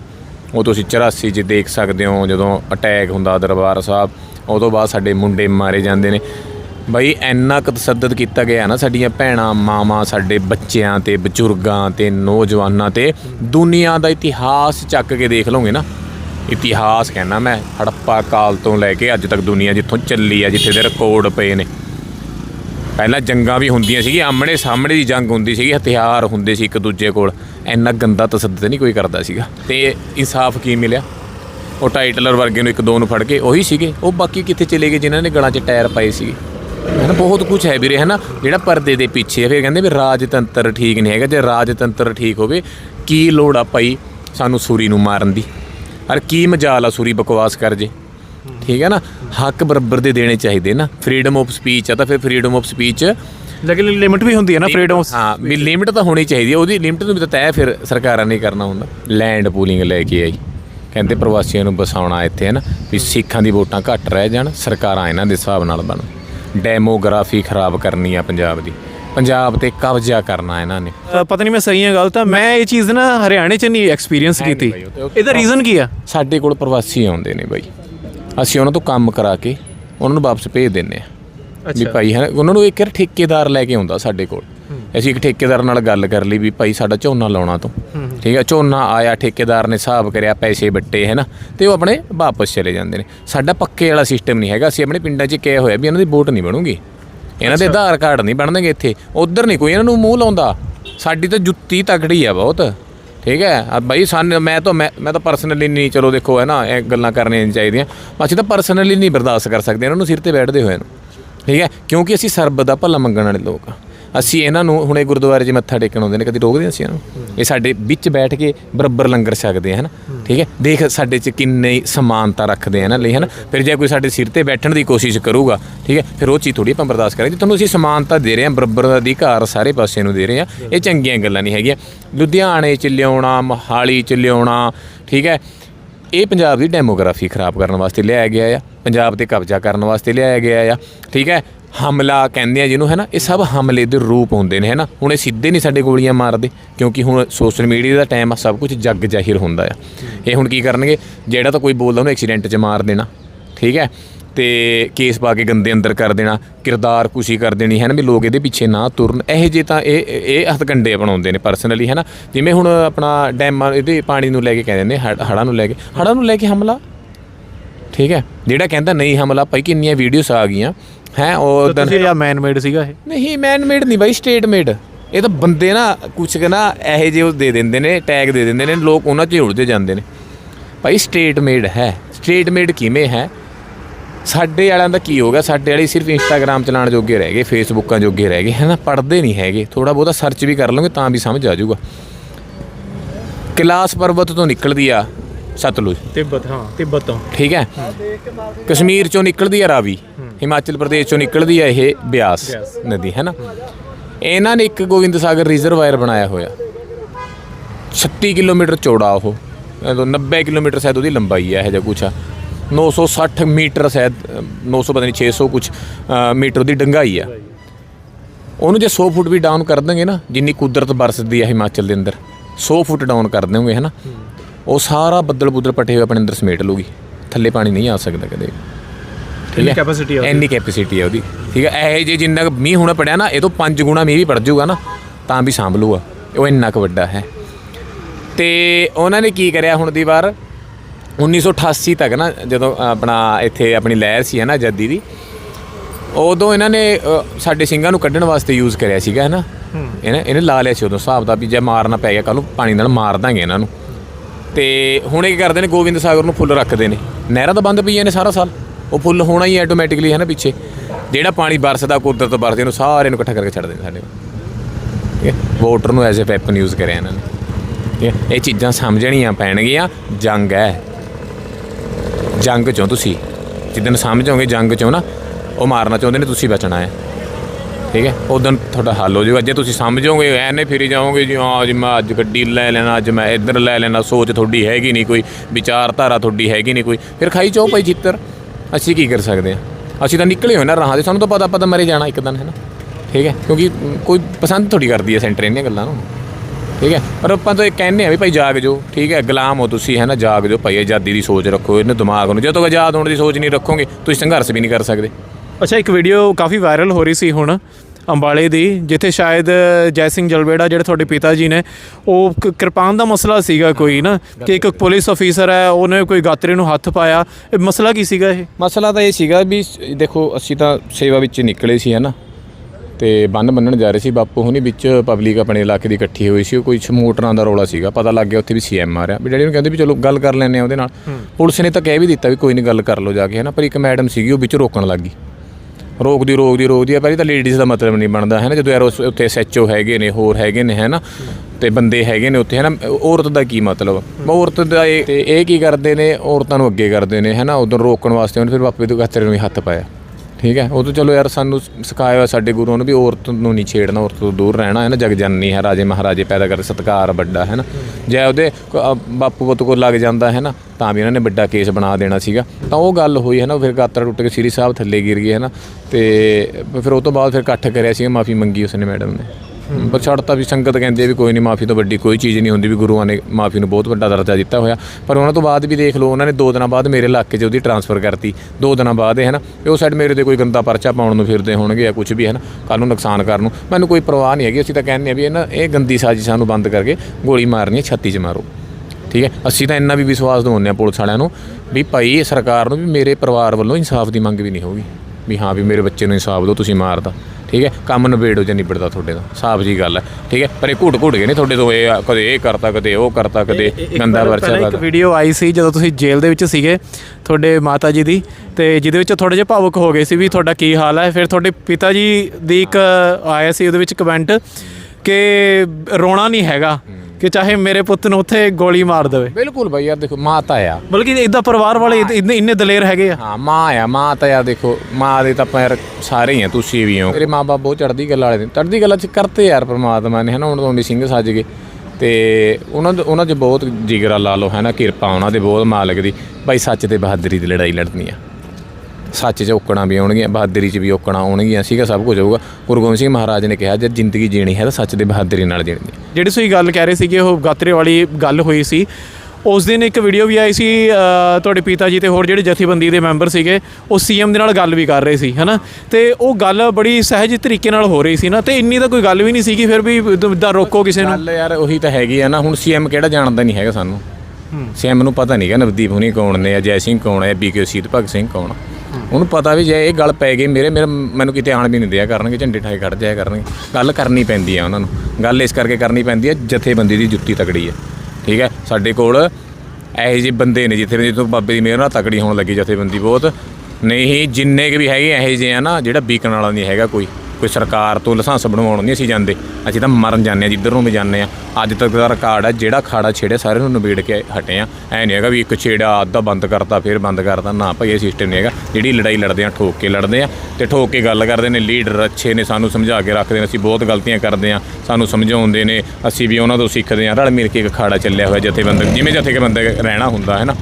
ਉਹ ਤੁਸੀਂ 84 ਚ ਦੇਖ ਸਕਦੇ ਹੋ, ਜਦੋਂ ਅਟੈਕ ਹੁੰਦਾ ਦਰਬਾਰ ਸਾਹਿਬ, ਉਹ ਤੋਂ ਬਾਅਦ ਸਾਡੇ ਮੁੰਡੇ ਮਾਰੇ ਜਾਂਦੇ ਨੇ। ਬਈ, ਇੰਨਾ ਕੁ ਤਸੱਦਦ ਕੀਤਾ ਗਿਆ ਨਾ ਸਾਡੀਆਂ ਭੈਣਾਂ, ਮਾਵਾਂ, ਸਾਡੇ ਬੱਚਿਆਂ ਤੇ, ਬਜ਼ੁਰਗਾਂ ਤੇ, ਨੌਜਵਾਨਾਂ ਤੇ, ਦੁਨੀਆ ਦਾ ਇਤਿਹਾਸ ਚੱਕ ਕੇ ਦੇਖ ਲਓਗੇ ਨਾ। ਇਤਿਹਾਸ ਕਹਿਣਾ ਮੈਂ, ਹੜੱਪਾ ਕਾਲ ਤੋਂ ਲੈ ਕੇ ਅੱਜ ਤੱਕ ਦੁਨੀਆ ਜਿੱਥੋਂ ਚੱਲੀ ਆ, ਜਿੱਥੇ ਦੇ ਰਿਕਾਰਡ ਪਏ ਨੇ। ਪਹਿਲਾਂ ਜੰਗਾਂ ਵੀ ਹੁੰਦੀਆਂ ਸੀਗੀਆਂ ਆਮਣੇ ਸਾਹਮਣੇ ਦੀ ਜੰਗ ਹੁੰਦੀ ਸੀਗੀ, ਹਥਿਆਰ ਹੁੰਦੇ ਸੀ ਇੱਕ ਦੂਜੇ ਕੋਲ। ਇੰਨਾ ਗੰਦਾ ਤਸੱਦਦ ਨਹੀਂ ਕੋਈ ਕਰਦਾ ਸੀਗਾ। ਤੇ ਇਨਸਾਫ ਕੀ ਮਿਲਿਆ? ਉਹ ਟਾਈਟਲਰ ਵਰਗੇ ਨੂੰ ਇੱਕ ਦੋ ਨੂੰ ਫੜ ਕੇ ਉਹੀ ਸੀਗੇ। ਉਹ ਬਾਕੀ ਕਿੱਥੇ ਚਲੇ ਗਏ ਜਿਨ੍ਹਾਂ ਨੇ ਗਲਾਂ 'ਚ ਟਾਇਰ ਪਾਏ ਸੀਗੇ? ਹੈ ਨਾ ਬਹੁਤ ਕੁਝ ਹੈ ਵੀਰੇ ਹੈ ਨਾ ਜਿਹੜਾ ਪਰਦੇ ਦੇ ਪਿੱਛੇ ਫਿਰ ਕਹਿੰਦੇ ਵੀ ਰਾਜਤੰਤਰ ਠੀਕ ਨਹੀਂ ਹੈਗਾ। ਜੇ ਰਾਜਤੰਤਰ ਠੀਕ ਹੋਵੇ, ਕੀ ਲੋੜ ਆ ਭਾਈ ਸਾਨੂੰ ਸੂਰੀ ਨੂੰ ਮਾਰਨ ਦੀ? ਅਰ ਕੀ ਮਜਾਲ ਆ ਸੂਰੀ ਬਕਵਾਸ ਕਰ ਜੇ? ਠੀਕ ਹੈ ਨਾ? ਹੱਕ ਬਰਾਬਰ ਦੇ ਦੇਣੇ ਚਾਹੀਦੇ ਨਾ। ਫਰੀडम ਆਫ ਸਪੀਚ ਆ ਤਾਂ ਫਿਰ ਫਰੀडम ਆਫ ਸਪੀਚ ਲੇਕਿਨ ਲਿਮਿਟ ਵੀ ਹੁੰਦੀ ਹੈ ਨਾ ਫਰੀडम ਆਫ ਹਾਂ ਵੀ ਲਿਮਿਟ ਤਾਂ ਹੋਣੀ ਚਾਹੀਦੀ ਹੈ। ਉਹਦੀ ਲਿਮਿਟ ਨੂੰ ਵੀ ਤਾਂ ਤੈਅ ਫਿਰ ਸਰਕਾਰਾਂ ਨੇ ਕਰਨਾ ਹੁੰਦਾ। ਲੈਂਡ ਪੂਲਿੰਗ ਲੈ ਕੇ ਆਈ। ਕਹਿੰਦੇ ਪ੍ਰਵਾਸੀਆਂ ਨੂੰ ਬਸਾਉਣਾ ਇੱਥੇ ਹੈ ਨਾ? ਵੀ ਸਿੱਖਾਂ ਦੀ ਵੋਟਾਂ ਘੱਟ ਰਹਿ ਜਾਣ ਸਰਕਾਰਾਂ ਇਹਨਾਂ ਦੇ ਹਿਸਾਬ ਨਾਲ ਬਣ ਡੈਮੋਗ੍ਰਾਫੀ ਖਰਾਬ ਕਰਨੀ ਆ ਪੰਜਾਬ ਦੀ। ਪੰਜਾਬ ਤੇ ਕਬਜ਼ਾ ਕਰਨਾ ਇਹਨਾਂ ਨੇ। ਪਤਾ ਨਹੀਂ ਮੈਂ ਸਹੀ ਹਾਂ ਗੱਲ ਤਾਂ ਮੈਂ ਇਹ ਚੀਜ਼ ਨਾ ਹਰਿਆਣੇ 'ਚ ਨਹੀਂ ਐਕਸਪੀਰੀਅੰਸ ਕੀਤੀ। ਇਹਦਾ ਰੀਜ਼ਨ ਕੀ ਆ? ਸਾਡੇ ਕੋਲ ਪ੍ਰਵਾਸੀ ਆਉਂਦੇ ਨੇ ਬਾਈ। ਅਸੀਂ ਉਹਨਾਂ ਤੋਂ ਕੰਮ ਕਰਾ ਕੇ ਉਹਨਾਂ ਨੂੰ ਵਾਪਸ ਭੇਜ ਦਿੰਨੇ ਆ ਵੀ ਭਾਈ ਹੈ ਉਹਨਾਂ ਨੂੰ ਇੱਕ ਯਾਰ ਠੇਕੇਦਾਰ ਲੈ ਕੇ ਆਉਂਦਾ ਸਾਡੇ ਕੋਲ। ਅਸੀਂ ਇੱਕ ਠੇਕੇਦਾਰ ਨਾਲ ਗੱਲ ਕਰ ਲਈ ਵੀ ਭਾਈ ਸਾਡਾ ਝੋਨਾ ਲਾਉਣਾ ਤੂੰ। ਠੀਕ ਹੈ ਝੋਨਾ ਆਇਆ ਠੇਕੇਦਾਰ ਨੇ ਹਿਸਾਬ ਕਰਿਆ ਪੈਸੇ ਵੱਟੇ ਹੈ ਨਾ ਤੇ ਉਹ ਆਪਣੇ ਵਾਪਸ ਚਲੇ ਜਾਂਦੇ ਨੇ। ਸਾਡਾ ਪੱਕੇ ਵਾਲਾ ਸਿਸਟਮ ਨਹੀਂ ਹੈਗਾ। ਅਸੀਂ ਆਪਣੇ ਪਿੰਡਾਂ 'ਚ ਕਿਹਾ ਹੋਇਆ ਵੀ ਇਹਨਾਂ ਦੀ ਵੋਟ ਨਹੀਂ ਬਣੂਗੀ। ਇਹਨਾਂ ਦੇ ਆਧਾਰ ਕਾਰਡ ਨਹੀਂ ਬਣਨਗੇ ਇੱਥੇ। ਉਧਰ ਨਹੀਂ ਕੋਈ ਇਹਨਾਂ ਨੂੰ ਮੂੰਹ ਲਾਉਂਦਾ। ਸਾਡੀ ਤਾਂ ਜੁੱਤੀ ਤਕੜੀ ਆ ਬਹੁਤ। ਠੀਕ ਹੈ? ਆ ਬਾਈ, ਸਾਨੂੰ ਮੈਂ ਤਾਂ ਮੈਂ ਮੈਂ ਤਾਂ ਪਰਸਨਲੀ ਨਹੀਂ ਚਲੋ ਦੇਖੋ, ਹੈ ਨਾ, ਇਹ ਗੱਲਾਂ ਕਰਨੀਆਂ ਨਹੀਂ ਚਾਹੀਦੀਆਂ। ਅਸੀਂ ਤਾਂ ਪਰਸਨਲੀ ਨਹੀਂ ਬਰਦਾਸ਼ਤ ਕਰ ਸਕਦੇ, ਇਹਨਾਂ ਨੂੰ ਸਿਰ ਤੇ ਬੈਠਦੇ ਹੋਏ ਨੂੰ। ਠੀਕ ਹੈ? ਕਿਉਂਕਿ ਅਸੀਂ ਸਰਬ ਦਾ ਭਲਾ ਮੰਗਣ ਵਾਲੇ ਲੋਕ ਆ। ਅਸੀਂ ਇਹਨਾਂ ਨੂੰ ਹੁਣੇ ਗੁਰਦੁਆਰੇ 'ਚ ਮੱਥਾ ਟੇਕਣ ਆਉਂਦੇ ਨੇ, ਕਦੀ ਰੋਕਦੇ ਅਸੀਂ ਇਹਨਾਂ ਨੂੰ? ਇਹ ਸਾਡੇ ਵਿੱਚ ਬੈਠ ਕੇ ਬਰਾਬਰ ਲੰਗਰ ਛਕਦੇ ਆ, ਹਨਾ? ਠੀਕ ਹੈ? ਦੇਖ ਸਾਡੇ 'ਚ ਕਿੰਨੇ ਸਮਾਨਤਾ ਰੱਖਦੇ ਆ ਨਾ ਲਈ, ਹਨਾ? ਫਿਰ ਜੇ ਕੋਈ ਸਾਡੇ ਸਿਰ ਤੇ ਬੈਠਣ ਦੀ ਕੋਸ਼ਿਸ਼ ਕਰੂਗਾ, ਠੀਕ ਹੈ? ਫਿਰ ਉਹ ਚੀਜ਼ ਥੋੜੀ ਆਪਾਂ ਬਰਦਾਸ਼ਤ ਕਰਾਂਗੇ। ਤੁਹਾਨੂੰ ਅਸੀਂ ਸਮਾਨਤਾ ਦੇ ਰਹੇ ਹਾਂ ਬਰਾਬਰ ਦਾ ਅਧਿਕਾਰ ਸਾਰੇ ਪਾਸੇ ਨੂੰ ਦੇ ਰਹੇ ਹਾਂ ਇਹ ਚੰਗੀਆਂ ਗੱਲਾਂ ਨਹੀਂ ਹੈਗੀਆਂ। ਲੁਧਿਆਣੇ 'ਚ ਲਿਆਉਣਾ, ਮੋਹਾਲੀ 'ਚ ਲਿਆਉਣਾ, ਠੀਕ ਹੈ? ਇਹ ਪੰਜਾਬ ਦੀ ਡੈਮੋਗ੍ਰਾਫੀ ਖਰਾਬ ਕਰਨ ਵਾਸਤੇ ਲਿਆਇਆ ਗਿਆ ਆ, ਪੰਜਾਬ ਤੇ ਕਬਜ਼ਾ ਕਰਨ ਵਾਸਤੇ ਲਿਆਇਆ ਗਿਆ ਆ, ਠੀਕ ਹੈ? ਹਮਲਾ ਕਹਿੰਦੇ ਆ ਜਿਹਨੂੰ ਹੈ ਨਾ ਇਹ ਸਭ ਹਮਲੇ ਦੇ ਰੂਪ ਹੁੰਦੇ ਨੇ ਹੈ ਨਾ ਹੁਣ ਇਹ ਸਿੱਧੇ ਨਹੀਂ ਸਾਡੇ ਗੋਲੀਆਂ ਮਾਰਦੇ, ਕਿਉਂਕਿ ਹੁਣ ਸੋਸ਼ਲ ਮੀਡੀਆ ਦਾ ਟਾਈਮ ਆ, ਸਭ ਕੁਝ ਜੱਗ ਜ਼ਾਹਿਰ ਹੁੰਦਾ ਆ। ਇਹ ਹੁਣ ਕੀ ਕਰਨਗੇ? ਜਿਹੜਾ ਤਾਂ ਕੋਈ ਬੋਲਦਾ ਉਹਨੂੰ ਐਕਸੀਡੈਂਟ 'ਚ ਮਾਰ ਦੇਣਾ, ਠੀਕ ਹੈ? ਤੇ ਕੇਸ ਪਾ ਕੇ ਗੰਦੇ ਅੰਦਰ ਕਰ ਦੇਣਾ, ਕਿਰਦਾਰ ਕੁਸ਼ੀ ਕਰ ਦੇਣੀ ਹੈ ਨਾ ਵੀ ਲੋਕ ਇਹਦੇ ਪਿੱਛੇ ਨਾ ਤੁਰਨ। ਇਹੋ ਜੇ ਤਾਂ ਇਹ ਇਹ ਹੱਥਕੰਡੇ ਬਣਾਉਂਦੇ ਨੇ ਪਰਸਨਲੀ ਹੈ ਨਾ ਜਿਵੇਂ ਹੁਣ ਆਪਣਾ ਡੈਮਾਂ ਇਹਦੇ ਪਾਣੀ ਨੂੰ ਲੈ ਕੇ ਕਹਿੰਦੇ ਨੇ ਹੜਾਂ ਨੂੰ ਲੈ ਕੇ। ਹੜਾਂ ਨੂੰ ਲੈ ਕੇ ਹਮਲਾ? ਠੀਕ ਹੈ? ਜਿਹੜਾ ਕਹਿੰਦਾ ਨਹੀਂ ਹਮਲਾ ਭਾਈ ਕਿੰਨੀਆਂ ਵੀਡੀਓਸ ਆ ਗਈਆਂ। ਹੈ ਉਹ ਉਦਣ- ਤੁਸੀਂ ਆ ਮੈਨ ਮੇਡ ਸੀਗਾ ਇਹ? ਨਹੀਂ ਮੈਨ ਮੇਡ ਨਹੀਂ ਬਾਈ ਸਟੇਟ ਮੇਡ ਇਹ ਤਾਂ ਬੰਦੇ ਨਾ ਕੁਛ ਕੁ ਨਾ ਇਹੋ ਜਿਹੇ ਉਹ ਦੇ ਦਿੰਦੇ ਨੇ ਟੈਗ ਦੇ ਦਿੰਦੇ ਨੇ ਲੋਕ ਉਹਨਾਂ 'ਚ ਹੀ ਉਲਝੇ ਜਾਂਦੇ ਨੇ। ਭਾਈ ਸਟੇਟ ਮੇਡ ਹੈ। ਸਟੇਟ ਮੇਡ ਕਿਵੇਂ ਹੈ? ਸਾਡੇ ਵਾਲਿਆਂ ਦਾ ਕੀ ਹੋਗਾ ਸਾਡੇ ਵਾਲੇ ਸਿਰਫ ਇੰਸਟਾਗ੍ਰam ਚਲਾਉਣ ਜੋਗੇ ਰਹਿ ਗਏ ਫੇਸਬੁੱਕਾਂ ਜੋਗੇ ਰਹਿ ਗਏ ਹੈ ਨਾ ਪੜਦੇ ਨਹੀਂ ਹੈਗੇ। ਥੋੜਾ ਬਹੁਤਾ ਸਰਚ ਵੀ ਕਰ ਲਓਗੇ ਤਾਂ ਵੀ ਸਮਝ ਆ ਜਾਊਗਾ। ਕੈਲਾਸ਼ ਪਰਬਤ ਤੋਂ ਨਿਕਲਦੀ ਆ। ਸਤਲੁਜ। ਤਿੱਬਤ ਹਾਂ ਤਿੱਬਤ ਤੋਂ। ਠੀਕ ਹੈ? ਕਸ਼ਮੀਰ ਚੋਂ ਨਿਕਲਦੀ ਆ ਰਾਵੀ ਹਿਮਾਚਲ ਪ੍ਰਦੇਸ਼ ਚੋਂ ਨਿਕਲਦੀ ਆ ਇਹ ਬਿਆਸ ਨਦੀ ਹੈ ਨਾ? ਇਹਨਾਂ ਨੇ ਇੱਕ ਗੋਬਿੰਦ ਸਾਗਰ ਰਿਜ਼ਰਵਾਇਰ ਬਣਾਇਆ ਹੋਇਆ। 36 ਕਿਲੋਮੀਟਰ ਚੌੜਾ ਉਹ। ਇਹ ਤੋਂ 90 ਕਿਲੋਮੀਟਰ ਸ਼ਾਇਦ ਉਹਦੀ ਲੰਬਾਈ ਹੈ ਇਹ ਜਿਹਾ ਕੁਛ ਆ। 960 ਮੀਟਰ ਸ਼ਾਇਦ ਅ, 900 ਪਤਾ ਨਹੀਂ 600 ਕੁਛ ਮੀਟਰ ਦੀ ਡੰਗਾਈ ਆ। ਉਹਨੂੰ ਜੇ 100 ਫੁੱਟ ਵੀ ਡਾਊਨ ਕਰ ਦਾਂਗੇ ਨਾ ਜਿੰਨੀ ਕੁਦਰਤ ਬਰਸਦੀ ਆ ਹਿਮਾਚਲ ਦੇ ਅੰਦਰ 100 ਫੁੱਟ ਡਾਊਨ ਕਰ ਦੇਵਾਂਗੇ ਹੈ ਨਾ? ਉਹ ਸਾਰਾ ਬੱਦਲ ਬੁੱਦਲ ਪੱਟੇ ਹੋਏ ਆਪਣੇ ਅੰਦਰ ਸਮੇਟ ਲੂਗੀ ਥੱਲੇ ਪਾਣੀ ਨਹੀਂ ਆ ਸਕਦਾ ਕਦੇ। ਇੰਨੀ capacity ਆ ਉਹਦੀ। ਇੰਨੀ ਕੈਪੈਸਿਟੀ ਹੈ ਉਹਦੀ। ਠੀਕ ਹੈ? ਇਹ ਜੇ ਜਿੰਨਾ ਮੀਂਹ ਹੁਣ ਪੜਿਆ ਨਾ ਇਹ ਤੋਂ 5 ਗੁਣਾ ਮੀਂਹ ਵੀ ਪੜ ਜਾਊਗਾ ਨਾ ਤਾਂ ਵੀ ਸਾਂਭ ਲੂਗਾ ਉਹ ਇੰਨਾ ਕੁ ਵੱਡਾ ਹੈ। ਤੇ ਉਹਨਾਂ ਨੇ ਕੀ ਕਰਿਆ ਹੁਣ ਦੀ ਵਾਰ? 1988 ਤੱਕ ਨਾ ਜਦੋਂ ਆਪਣਾ ਇੱਥੇ ਆਪਣੀ ਲਹਿਰ ਸੀ ਹੈ ਨਾ ਆਜ਼ਾਦੀ ਦੀ ਉਦੋਂ ਇਹਨਾਂ ਨੇ ਸਾਡੇ ਸਿੰਘਾਂ ਨੂੰ ਕੱਢਣ ਵਾਸਤੇ ਯੂਜ਼ ਕਰਿਆ ਸੀਗਾ ਹੈ ਨਾ? ਇਹਨੇ ਇਹਨੇ ਲਾ ਲਿਆ ਸੀ ਉਦੋਂ ਹਿਸਾਬ ਦਾ ਵੀ ਜੇ ਮਾਰਨਾ ਪੈ ਗਿਆ ਕੱਲ ਨੂੰ ਪਾਣੀ ਨਾਲ ਮਾਰ ਦਾਂਗੇ ਇਹਨਾਂ ਨੂੰ। ਤੇ ਹੁਣ ਇਹ ਕਰਦੇ ਨੇ, ਗੋਬਿੰਦ ਸਾਗਰ ਨੂੰ ਫੁੱਲ ਰੱਖਦੇ ਨੇ। ਨਹਿਰਾਂ ਤਾਂ ਬੰਦ ਪਈਆਂ ਨੇ ਸਾਰਾ ਸਾਲ। ਉਹ ਫੁੱਲ ਹੋਣਾ ਹੀ ਆਟੋਮੈਟਿਕਲੀ ਹੈ ਨਾ ਪਿੱਛੇ। ਜਿਹੜਾ ਪਾਣੀ ਬਰਸਦਾ, ਕੁਦਰਤ ਬਰਸਦੇ ਨੂੰ ਸਾਰੇ ਨੂੰ ਇਕੱਠਾ ਕਰਕੇ ਛੱਡ ਦਿੰਦੇ ਸਾਡੇ ਠੀਕ ਹੈ? ਵਾਟਰ ਨੂੰ ਐਜ਼ ਅ ਵੈਪਨ ਯੂਜ਼ ਕਰਿਆ ਇਹਨਾਂ ਨੇ। ਠੀਕ ਹੈ? ਇਹ ਚੀਜ਼ਾਂ ਸਮਝਣੀਆਂ ਪੈਣਗੀਆਂ। ਜੰਗ ਹੈ। ਜੰਗ ਚੋਂ ਤੁਸੀਂ ਜਿੱਦਨ ਸਮਝੋਗੇ ਜੰਗ ਚੋਂ ਨਾ, ਉਹ ਮਾਰਨਾ ਚਾਹੁੰਦੇ ਨੇ, ਤੁਸੀਂ ਬਚਣਾ ਹੈ। ਠੀਕ ਹੈ? ਉਦੋਂ ਤੁਹਾਡਾ ਹੱਲ ਹੋ ਜਾਊਗਾ। ਜੇ ਤੁਸੀਂ ਸਮਝੋਗੇ, ਐਨੇ ਫਿਰੀ ਜਾਓਗੇ ਜੀ, ਹਾਂ ਜੀ, ਮੈਂ ਅੱਜ ਗੱਡੀ ਲੈ ਲੈਣਾ, ਅੱਜ ਮੈਂ ਇੱਧਰ ਲੈ ਲੈਣਾ, ਸੋਚ ਤੁਹਾਡੀ ਹੈਗੀ ਨਹੀਂ ਕੋਈ, ਵਿਚਾਰਧਾਰਾ ਤੁਹਾਡੀ ਹੈਗੀ ਨਹੀਂ ਕੋਈ, ਫਿਰ ਖਾਈ ਚਾਹੋ ਭਾਈ ਚਿੱਤਰ। ਅਸੀਂ ਕੀ ਕਰ ਸਕਦੇ ਹਾਂ? ਅਸੀਂ ਤਾਂ ਨਿਕਲੇ ਹੋਏ ਨਾ ਰਾਹਾਂ ਦੇ ਸਾਨੂੰ ਤਾਂ ਪਤਾ ਪਤਾ ਮਰੇ ਜਾਣਾ ਇੱਕ ਦਿਨ, ਹੈ ਨਾ? ਠੀਕ ਹੈ? ਕਿਉਂਕਿ ਕੋਈ ਪਸੰਦ ਥੋੜੀ ਕਰਦੀ ਹੈ ਸੈਂਟਰ ਇੰਨੀਆਂ ਗੱਲਾਂ ਨੂੰ। ਠੀਕ ਹੈ? ਪਰ ਆਪਾਂ ਤਾਂ ਇਹ ਕਹਿੰਦੇ ਆ ਵੀ ਭਾਈ ਜਾਗ ਜੋ ਠੀਕ ਹੈ? ਗੁਲਾਮ ਹੋ ਤੁਸੀਂ, ਹੈ ਨਾ? ਜਾਗ ਜੋ ਭਾਈ, ਆਜ਼ਾਦੀ ਦੀ ਸੋਚ ਰੱਖੋ, ਇਹਨੂੰ ਦਿਮਾਗ ਨੂੰ, ਜਦੋਂ ਤੱਕ ਆਜ਼ਾਦ ਹੋਣ ਦੀ ਸੋਚ ਨਹੀਂ ਰੱਖੋਗੇ, ਤੁਸੀਂ ਸੰਘਰਸ਼ ਵੀ ਨਹੀਂ ਕਰ ਸਕਦੇ। ਅੱਛਾ ਇੱਕ ਵੀਡੀਓ ਕਾਫੀ ਵਾਇਰਲ ਹੋ ਰਹੀ ਸੀ ਹੁਣ ਅੰਬਾਲੇ ਦੀ ਜਿੱਥੇ ਸ਼ਾਇਦ ਜੈ ਸਿੰਘ ਜਲਵੇੜਾ ਜਿਹੜੇ ਤੁਹਾਡੇ ਪਿਤਾ ਜੀ ਨੇ ਉਹ ਕ- ਕਿਰਪਾਨ ਦਾ ਮਸਲਾ ਸੀਗਾ ਕੋਈ ਨਾ ਕਿ ਇੱਕ ਪੁਲਿਸ ਅਫੀਸਰ ਹੈ ਉਹਨੇ ਕੋਈ ਗਾਤਰੇ ਨੂੰ ਹੱਥ ਪਾਇਆ ਇਹ ਮਸਲਾ ਕੀ ਸੀਗਾ ਇਹ? ਮਸਲਾ ਤਾਂ ਇਹ ਸੀਗਾ ਵੀ ਸ- ਦੇਖੋ ਅਸੀਂ ਤਾਂ ਸੇਵਾ ਵਿੱਚ ਨਿਕਲੇ ਸੀ ਹਨਾ ਤੇ ਬੰਨ ਬੰਨਣ ਜਾ ਰਹੇ ਸੀ ਬਾਪੂ ਹੁਣੀ ਵਿੱਚ ਪਬਲਿਕ ਆਪਣੇ ਇਲਾਕੇ ਦੀ ਇਕੱਠੀ ਹੋਈ ਸੀ ਉਹ ਕੋਈ ਮੋਟਰਾਂ ਦਾ ਰੌਲਾ ਸੀਗਾ ਪਤਾ ਲੱਗ ਗਿਆ ਉੱਥੇ ਵੀ ਸੀਐਮ ਆ ਰਿਹਾ ਵੀ ਡੈਡੀ ਨੂੰ ਕਹਿੰਦੇ ਵੀ ਚਲੋ ਗੱਲ ਕਰ ਲੈਂਦੇ ਆ ਉਹਦੇ ਨਾਲ। ਪੁਲਿਸ ਨੇ ਤਾਂ ਕਹਿ ਵੀ ਦਿੱਤਾ ਵੀ ਕੋਈ ਨਹੀਂ ਗੱਲ ਕਰ ਲਓ ਜਾ ਕੇ ਹਨਾ ਪਰ ਇੱਕ ਮੈਡਮ ਸੀਗੀ ਉਹ ਵਿੱਚ ਰੋਕਣ ਲੱਗ ਗਈ। ਰੋਕਦੀ ਰੋਕਦੀ ਰੋਕਦੀ ਆ। ਪਹਿਲੀ ਤਾਂ ਲੇਡੀਜ਼ ਦਾ ਮਤਲਬ ਨਹੀਂ ਬਣਦਾ ਹੈ ਨਾ? ਜਦੋਂ ਯਾਰ ਉਸ ਉੱਥੇ ਐਸਐਚਓ ਹੈਗੇ ਨੇ ਹੋਰ ਹੈਗੇ ਨੇ ਹੈ ਨਾ? ਤੇ ਬੰਦੇ ਹੈਗੇ ਨੇ ਉੱਥੇ ਹੈ ਨਾ? ਔਰਤ ਦਾ ਕੀ ਮਤਲਬ? ਔਰਤ ਦਾ ਇਹ ਇਹ ਕੀ ਕਰਦੇ ਨੇ? ਔਰਤਾਂ ਨੂੰ ਅੱਗੇ ਕਰਦੇ ਨੇ ਹੈ ਨਾ? ਉਦੋਂ ਰੋਕਣ ਵਾਸਤੇ ਉਹਨੇ ਫਿਰ ਬਾਪੇ ਦੇ ਗਾਤਰੇ ਨੂੰ ਹੱਥ ਪਾਇਆ। ਠੀਕ ਹੈ? ਉਹ ਤਾਂ ਚਲੋ ਯਾਰ ਸਾਨੂੰ ਸਿਖਾਇਆ ਹੋਇਆ ਸਾਡੇ ਗੁਰੂਆਂ ਨੂੰ ਵੀ ਔਰਤ ਨੂੰ ਨਹੀਂ ਛੇੜਨਾ, ਔਰਤ ਤੋਂ ਦੂਰ ਰਹਿਣਾ, ਹੈ ਨਾ? ਜਗ ਜਨਨੀ ਹੈ, ਰਾਜੇ ਮਹਾਰਾਜੇ ਪੈਦਾ ਕਰ ਸਤਕਾਰ ਵੱਡਾ, ਹੈ ਨਾ? ਜੇ ਉਹਦੇ ਬਾਪੂ ਪੁੱਤ ਕੋਲ ਲੱਗ ਜਾਂਦਾ, ਹੈ ਨਾ? ਤਾਂ ਵੀ ਉਹਨਾਂ ਨੇ ਵੱਡਾ ਕੇਸ ਬਣਾ ਦੇਣਾ ਸੀਗਾ। ਤਾਂ ਉਹ ਗੱਲ ਹੋਈ, ਹੈ ਨਾ? ਫਿਰ ਗਾਤਰਾ ਟੁੱਟ ਕੇ ਸ੍ਰੀ ਸਾਹਿਬ ਥੱਲੇ ਗਿਰ ਗਏ, ਹੈ ਨਾ? ਤੇ ਫਿਰ ਉਹ ਤੋਂ ਬਾਅਦ ਫਿਰ ਇਕੱਠ ਕਰਿਆ ਸੀਗਾ, ਮਾਫੀ ਮੰਗੀ ਉਸਨੇ ਮੈਡਮ ਨੇ। ਪਰ ਛੱਡਤਾ ਵੀ ਸੰਗਤ ਕਹਿੰਦੇ ਆ ਵੀ ਕੋਈ ਨਹੀਂ ਮਾਫੀ ਤੋਂ ਵੱਡੀ ਕੋਈ ਚੀਜ਼ ਨਹੀਂ ਹੁੰਦੀ ਵੀ ਗੁਰੂਆਂ ਨੇ ਮਾਫੀ ਨੂੰ ਬਹੁਤ ਵੱਡਾ ਦਰਜਾ ਦਿੱਤਾ ਹੋਇਆ। ਪਰ ਉਹਨਾਂ ਤੋਂ ਬਾਅਦ ਵੀ ਦੇਖ ਲਓ, ਉਹਨਾਂ ਨੇ ਦੋ ਦਿਨਾਂ ਬਾਅਦ ਮੇਰੇ ਇਲਾਕੇ 'ਚ ਉਹਦੀ ਟਰਾਂਸਫਰ ਕਰਤੀ। ਦੋ ਦਿਨਾਂ ਬਾਅਦ ਇਹ ਹੈ ਨਾ ਵੀ ਉਹ ਸਾਈਡ ਮੇਰੇ ਤੇ ਕੋਈ ਗੰਦਾ ਪਰਚਾ ਪਾਉਣ ਨੂੰ ਫਿਰਦੇ ਹੋਣਗੇ ਜਾਂ ਕੁਝ ਵੀ ਹੈ ਨਾ ਕੱਲ ਨੂੰ ਨੁਕਸਾਨ ਕਰਨ ਨੂੰ। ਮੈਨੂੰ ਕੋਈ ਪਰਵਾਹ ਨਹੀਂ ਹੈਗੀ, ਅਸੀਂ ਤਾਂ ਕਹਿੰਦੇ ਆ ਵੀ ਇਹ ਨਾ, ਇਹ ਗੰਦੀ ਸਾਜ਼ਿਸ਼ਾਂ ਨੂੰ ਬੰਦ ਕਰਕੇ ਗੋਲੀ ਮਾਰਨੀ ਹੈ, ਛੱਤੀ 'ਚ ਮਾਰੋ। ਠੀਕ ਹੈ? ਅਸੀਂ ਤਾਂ ਇੰਨਾ ਵੀ ਵਿਸ਼ਵਾਸ ਦਿਵਾਉਂਦੇ ਆ ਪੁਲਿਸ ਵਾਲਿਆਂ ਨੂੰ ਵੀ ਭਾਈ, ਇਹ ਸਰਕਾਰ ਨੂੰ ਵੀ ਮੇਰੇ ਪਰਿਵਾਰ ਵੱਲੋਂ ਇਨਸਾਫ ਦੀ ਮੰਗ ਵੀ ਨਹੀਂ ਹੋਊਗੀ। ਵੀ ਹਾਂ ਵੀ ਮੇਰੇ ਬੱਚੇ ਨੂੰ ਇਨਸਾਫ ਦਿਓ, ਤੁਸੀਂ ਮਾਰਦਾ ਠੀਕ ਹੈ? ਕੰਮ ਨਿਬੇੜੋ ਜਾਂ ਨਿਬੜਦਾ ਤੁਹਾਡੇ ਦਾ ਸਾਫ਼ ਜੀ ਗੱਲ ਹੈ। ਠੀਕ ਹੈ? ਪਰ ਇਹ ਘੁੱਟ ਘੁੱਟ ਕੇ ਨਹੀਂ ਤੁਹਾਡੇ ਤੋਂ। ਇਹ ਆ, ਕਦੇ ਇਹ ਕਰਤਾ ਕਦੇ ਉਹ ਕਰਤਾ ਕਦੇ ਗੰਦਾ ਪਹਿਲਾਂ ਇੱਕ ਕਰਤਾ। ਵੀਡੀਓ ਆਈ ਸੀ ਜਦੋਂ ਤੁਸੀਂ ਜੇਲ੍ਹ ਦੇ ਵਿੱਚ ਸੀਗੇ ਤੁਹਾਡੇ ਮਾਤਾ ਜੀ ਦੀ। ਤੇ ਜਿਹਦੇ ਵਿੱਚ ਥੋੜੇ ਜਿਹਾ ਭਾਵੁਕ ਹੋ ਗਏ ਸੀ ਵੀ ਤੁਹਾਡਾ ਕੀ ਹਾਲ ਹੈ। ਫਿਰ ਤੁਹਾਡੇ ਪਿਤਾ ਜੀ ਦੀ ਇੱਕ ਆਇਆ ਸੀ ਉਹਦੇ ਵਿੱਚ ਕਮੈਂਟ ਕਿ ਰੋਣਾ ਨਹੀਂ ਹੈਗਾ। ਕਿ ਚਾਹੇ ਮੇਰੇ ਪੁੱਤ ਨੂੰ ਉੱਥੇ ਗੋਲੀ ਮਾਰ ਦੇਵੇ। ਬਿਲਕੁਲ ਭਾਈ ਯਾਰ ਦੇਖੋ ਮਾਂ ਤਾਂ ਆ। ਬਲਕਿ ਇਦਾਂ ਪਰਿਵਾਰ ਵਾਲੇ ਇੰਨੇ ਇੰਨੇ ਦਲੇਰ ਹੈਗੇ ਆ। ਹਾਂ ਮਾਂ ਆ ਮਾਂ ਤਾਂ ਯਾਰ ਦੇਖੋ ਮਾਂ ਦੇ ਤਾਂ ਆਪਾਂ ਯਾਰ ਸਾਰੇ ਹੀ ਆ ਤੁਸੀਂ ਵੀ ਹੋ। ਮੇਰੇ ਮਾਪੇ ਬਹੁਤ ਚੜ੍ਹਦੀ ਗੱਲ ਵਾਲੇ ਨੇ। ਚੜ੍ਹਦੀ ਗੱਲਾਂ ਚ ਕਰਤੇ ਯਾਰ ਪ੍ਰਮਾਤਮਾ ਨੇ ਹਨਾ ਹੁਣ ਤੋਂ ਵੀ ਸਿੰਘ ਸੱਜ ਗਏ। ਤੇ ਉਹਨਾਂ ਦੇ ਉਹਨਾਂ 'ਚ ਬਹੁਤ ਜਿਗਰਾ ਲਾ ਲਓ ਹੈ ਨਾ ਕਿਰਪਾ ਉਹਨਾਂ ਦੇ ਬਹੁਤ ਮਾਲਕ ਦੀ। ਭਾਈ ਸੱਚ ਤੇ ਬਹਾਦਰੀ ਦੀ ਲੜਾਈ ਲੜਨੀ ਆ। ਸੱਚ 'ਚ ਔਕੜਾਂ ਵੀ ਆਉਣਗੀਆਂ ਬਹਾਦਰੀ 'ਚ ਵੀ ਔਕੜਾਂ ਆਉਣਗੀਆਂ ਸੀਗਾ ਸਭ ਕੁਝ ਹੋਊਗਾ। ਗੁਰੂ ਗੋਬਿੰਦ ਸਿੰਘ ਮਹਾਰਾਜ ਨੇ ਕਿਹਾ ਜੇ ਜ਼ਿੰਦਗੀ ਜੀਣੀ ਹੈ ਤਾਂ ਸੱਚ ਦੇ ਬਹਾਦਰੀ ਨਾਲ ਜੀਣੀ ਹੈ। ਜਿਹੜੀ ਤੁਸੀਂ ਗੱਲ ਕਹਿ ਰਹੇ ਸੀਗੇ ਉਹ ਗਾਤਰੇ ਵਾਲੀ ਗੱਲ ਹੋਈ ਸੀ। ਉਸ ਦਿਨ ਇੱਕ ਵੀਡੀਓ ਵੀ ਆਈ ਸੀ ਤੁਹਾਡੇ ਪਿਤਾ ਜੀ ਤੇ ਹੋਰ ਜਿਹੜੇ ਜਥੇਬੰਦੀ ਦੇ ਮੈਂਬਰ ਸੀਗੇ ਉਹ ਸੀਐਮ ਦੇ ਨਾਲ ਗੱਲ ਵੀ ਕਰ ਰਹੇ ਸੀ ਹਨਾ? ਤੇ ਉਹ ਗੱਲ ਬੜੀ ਸਹਿਜ ਤਰੀਕੇ ਨਾਲ ਹੋ ਰਹੀ ਸੀ ਨਾ ਤੇ ਇੰਨੀ ਤਾਂ ਕੋਈ ਗੱਲ ਵੀ ਨਹੀਂ ਸੀਗੀ ਫਿਰ ਵੀ ਇਦਾਂ ਰੋਕੋ ਕਿਸੇ ਨੂੰ। ਗੱਲ ਯਾਰ ਉਹੀ ਤਾਂ ਹੈਗੀ ਆ ਨਾ ਹੁਣ ਸੀਐਮ ਕਿਹੜਾ ਜਾਣਦਾ ਨਹੀਂ ਹੈਗਾ ਸਾਨੂੰ। ਸੀਐਮ ਨੂੰ ਪਤਾ ਨਹੀਂਗਾ ਨਵਦੀਪ ਹੁਣੀ ਕੌਣ ਨੇ ਅਜੈ ਸਿੰਘ ਕੌਣ ਹੈ ਬੀਕੇ ਸ਼ਹੀਦ ਭਗਤ ਸਿੰਘ ਕੌਣ। ਉਹਨੂੰ ਪਤਾ ਵੀ ਜੇ ਇਹ ਗੱਲ ਪੈ ਗਈ, ਮੇਰੇ ਮੇਰੇ ਮੈਨੂੰ ਕਿਤੇ ਆਣ ਵੀ ਨਹੀਂ ਦਿਆ ਕਰਨਗੇ, ਝੰਡੇ ਠਾਏ ਖੜ ਜਾਇਆ ਕਰਨਗੇ। ਗੱਲ ਕਰਨੀ ਪੈਂਦੀ ਆ ਉਹਨਾਂ ਨੂੰ। ਗੱਲ ਇਸ ਕਰਕੇ ਕਰਨੀ ਪੈਂਦੀ ਹੈ ਜਥੇਬੰਦੀ ਦੀ ਜੁੱਤੀ ਤਕੜੀ ਹੈ ਠੀਕ ਹੈ ਸਾਡੇ ਕੋਲ ਇਹੋ ਜਿਹੇ ਬੰਦੇ ਨੇ ਜਿੱਥੇ ਤੋਂ ਬਾਬੇ ਦੀ ਮਿਹਰ ਨਾਲ ਤਕੜੀ ਹੋਣ ਲੱਗੀ ਜਥੇਬੰਦੀ ਬਹੁਤ। ਨਹੀਂ, ਜਿੰਨੇ ਕਿ ਵੀ ਹੈਗੇ ਇਹੋ ਜਿਹੇ ਆ ਨਾ, ਜਿਹੜਾ ਬੀਕਣ ਵਾਲਾ ਨਹੀਂ ਹੈਗਾ ਕੋਈ। ਕੋਈ ਸਰਕਾਰ ਤੋਂ ਲਾਇਸੈਂਸ ਬਣਵਾਉਣ ਨਹੀਂ ਅਸੀਂ ਜਾਂਦੇ। ਅਸੀਂ ਤਾਂ ਮਰਨ ਜਾਂਦੇ ਆ ਜਿੱਧਰ ਨੂੰ ਵੀ ਜਾਂਦੇ ਆ ਅੱਜ ਤੱਕ ਦਾ ਰਿਕਾਰਡ ਹੈ ਜਿਹੜਾ ਖਾੜਾ ਛੇੜਿਆ ਸਾਰੇ ਨੂੰ ਨਿਬੇੜ ਕੇ ਹਟੇ ਆ ਐ ਨਹੀਂ ਹੈਗਾ ਵੀ ਇੱਕ ਛੇੜਾ ਅੱਧਾ ਬੰਦ ਕਰਤਾ, ਫਿਰ ਬੰਦ ਕਰਤਾ। ਨਾ ਭਾਈ, ਇਹ ਸਿਸਟਮ ਨਹੀਂ ਹੈਗਾ। ਜਿਹੜੀ ਲੜਾਈ ਲੜਦੇ ਆ ਠੋਕ ਕੇ ਲੜਦੇ ਆ ਤੇ ਠੋਕ ਕੇ ਗੱਲ ਕਰਦੇ ਨੇ ਲੀਡਰ ਅੱਛੇ ਨੇ, ਸਾਨੂੰ ਸਮਝਾ ਕੇ ਰੱਖਦੇ ਨੇ, ਅਸੀਂ ਬਹੁਤ ਗਲਤੀਆਂ ਕਰਦੇ ਆ ਸਾਨੂੰ ਸਮਝਾਉਂਦੇ ਨੇ, ਅਸੀਂ ਵੀ ਉਹਨਾਂ ਤੋਂ ਸਿੱਖਦੇ ਆ ਰਲ ਮਿਲ ਕੇ ਇੱਕ ਖਾੜਾ ਚੱਲਿਆ ਹੋਇਆ ਜਥੇਬੰਦਕ, ਜਿਵੇਂ ਜਥੇ ਕੇ ਬੰਦੇ ਰਹਿਣਾ ਹੁੰਦਾ, ਹੈ ਨਾ?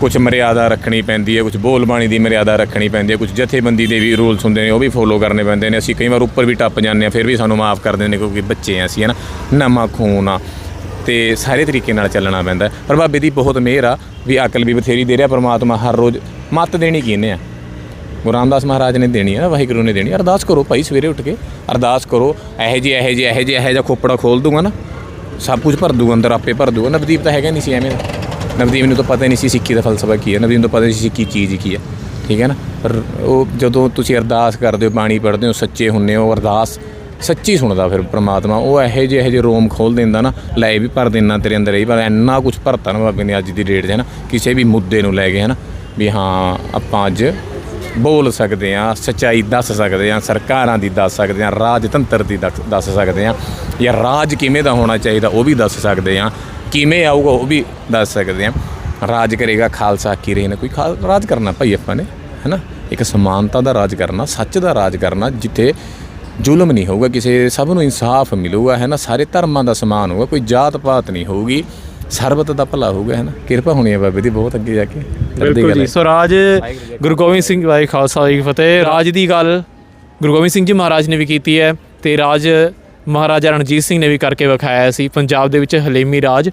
ਕੁਝ ਮਰਿਆਦਾ ਰੱਖਣੀ ਪੈਂਦੀ ਹੈ ਕੁਝ ਬੋਲਬਾਣੀ ਦੀ ਮਰਿਆਦਾ ਰੱਖਣੀ ਪੈਂਦੀ ਹੈ ਕੁਝ ਜਥੇਬੰਦੀ ਦੇ ਵੀ ਰੂਲਸ ਹੁੰਦੇ ਨੇ, ਉਹ ਵੀ ਫੋਲੋ ਕਰਨੇ ਪੈਂਦੇ ਨੇ। ਅਸੀਂ ਕਈ ਵਾਰ ਉੱਪਰ ਵੀ ਟੱਪ ਜਾਂਦੇ ਆ ਫਿਰ ਵੀ ਸਾਨੂੰ ਮਾਫ ਕਰ ਦਿੰਦੇ ਨੇ ਕਿਉਂਕਿ ਬੱਚੇ ਆ ਅਸੀਂ ਹੈ ਨਾ ਨਵਾਂ ਖੂਨ ਆ। ਤੇ ਸਾਰੇ ਤਰੀਕੇ ਨਾਲ ਚੱਲਣਾ ਪੈਂਦਾ ਪਰ ਬਾਬੇ ਦੀ ਬਹੁਤ ਮਿਹਰ ਆ ਵੀ ਅਕਲ ਵੀ ਬਥੇਰੀ ਦੇ ਰਿਹਾ, ਪਰਮਾਤਮਾ ਹਰ ਰੋਜ਼ ਮੱਤ ਦੇਣੀ ਕਿਹਨੇ ਆ? ਗੁਰੂ ਰਾਮਦਾਸ ਮਹਾਰਾਜ ਨੇ ਦੇਣੀ ਆ ਵਾਹਿਗੁਰੂ ਨੇ ਦੇਣੀ ਅਰਦਾਸ ਕਰੋ ਭਾਈ ਸਵੇਰੇ ਉੱਠ ਕੇ, ਅਰਦਾਸ ਕਰੋ, ਇਹੋ ਜਿਹੇ ਇਹੋ ਜਿਹੇ ਇਹੋ ਜਿਹੇ, ਇਹੋ ਜਿਹਾ ਖੋਪੜਾ ਖੋਲ ਦੂੰਗਾ ਨਾ, ਸਭ ਕੁਝ ਭਰ ਦੂਗਾ, ਅੰਦਰ ਆਪੇ ਭਰ ਦੂਗਾ, ਨਵਦੀਪ ਤਾਂ ਹੈਗਾ ਨਹੀਂ ਸੀ ਐਵੇਂ ਦਾ। ਨਵਦੀਪ ਨੂੰ ਤਾਂ ਪਤਾ ਹੀ ਨਹੀਂ ਸੀ ਸਿੱਖੀ ਦਾ ਫਲਸਫਾ ਕੀ ਹੈ। ਨਵਦੀਪ ਨੂੰ ਤਾਂ ਪਤਾ ਨਹੀਂ ਸੀ ਸਿੱਖੀ ਚੀਜ਼ ਕੀ ਹੈ। ਠੀਕ ਹੈ ਨਾ? ਪਰ ਉਹ ਜਦੋਂ ਤੁਸੀਂ ਅਰਦਾਸ ਕਰਦੇ ਹੋ, ਬਾਣੀ ਪੜ੍ਹਦੇ ਹੋ, ਸੱਚੇ ਹੁੰਨੇ ਹੋ, ਅਰਦਾਸ ਸੱਚੀ ਸੁਣਦਾ ਫਿਰ ਪ੍ਰਮਾਤਮਾ। ਉਹ ਇਹੋ ਜਿਹੇ ਇਹੋ ਜਿਹੇ ਰੋਮ ਖੋਲ ਦਿੰਦਾ ਨਾ, ਲੈ ਵੀ ਭਰ ਦੇਣਾ ਤੇਰੇ ਅੰਦਰ, ਇਹ ਪਰ ਇੰਨਾ ਕੁਝ ਭਰਤਾ ਨਾ ਬਾਬੇ ਨੇ ਅੱਜ ਦੀ ਡੇਟ 'ਚ, ਹੈ ਨਾ? ਕਿਸੇ ਵੀ ਮੁੱਦੇ ਨੂੰ ਲੈ ਕੇ, ਹੈ ਨਾ? ਵੀ ਹਾਂ, ਆਪਾਂ ਅੱਜ ਬੋਲ ਸਕਦੇ ਆ ਸਚਾਈ ਦੱਸ ਸਕਦੇ ਆ ਸਰਕਾਰਾਂ ਦੀ ਦੱਸ ਸਕਦੇ ਆ ਰਾਜਤੰਤਰ ਦੀ ਦੱਸ ਦੱਸ ਸਕਦੇ ਆ ਜਾਂ ਰਾਜ ਕਿਵੇਂ ਦਾ ਹੋਣਾ ਚਾਹੀਦਾ, ਉਹ ਵੀ ਦੱਸ ਸਕਦੇ ਆ ਕਿਵੇਂ ਆਊਗਾ ਉਹ ਵੀ ਦੱਸ ਸਕਦੇ ਆ ਰਾਜ ਕਰੇਗਾ ਖਾਲਸਾ ਕੀ ਰਹੇ ਨਾ ਕੋਈ ਖਾਲ ਰਾਜ ਕਰਨਾ ਭਾਈ ਆਪਾਂ ਨੇ ਹੈਨਾ? ਇੱਕ ਸਮਾਨਤਾ ਦਾ ਰਾਜ ਕਰਨਾ ਸੱਚ ਦਾ ਰਾਜ ਕਰਨਾ ਜਿੱਥੇ ਜ਼ੁਲਮ ਨਹੀਂ ਹੋਊਗਾ ਕਿਸੇ ਸਭ ਨੂੰ ਇਨਸਾਫ ਮਿਲੂਗਾ ਹੈ ਨਾ ਸਾਰੇ ਧਰਮਾਂ ਦਾ ਸਮਾਨ ਹੋਊਗਾ ਕੋਈ ਜਾਤ ਪਾਤ ਨਹੀਂ ਹੋਊਗੀ ਸਰਬਤ ਦਾ ਭਲਾ ਹੋਊਗਾ ਹੈ ਨਾ ਕਿਰਪਾ ਹੋਣੀ ਹੈ ਬਾਬੇ ਦੀ ਬਹੁਤ ਅੱਗੇ ਜਾ ਕੇ ਬਿਲਕੁਲ ਕਲਾ ਜੀ। ਸੋ ਰਾਜ ਗੁਰੂ ਗੋਬਿੰਦ ਸਿੰਘ ਵਾਹਿ ਖਾਲਸਾ ਵਾਹਿ ਫਤਿਹ। ਰਾਜ ਦੀ ਗੱਲ ਗੁਰੂ ਗੋਬਿੰਦ ਸਿੰਘ ਜੀ ਮਹਾਰਾਜ ਨੇ ਵੀ ਕੀਤੀ ਹੈ ਤੇ ਰਾਜ ਮਹਾਰਾਜਾ ਰਣਜੀਤ ਸਿੰਘ ਨੇ ਵੀ ਕਰਕੇ ਵਿਖਾਇਆ ਸੀ। ਪੰਜਾਬ ਦੇ ਵਿੱਚ ਹਲੇਮੀ ਰਾਜ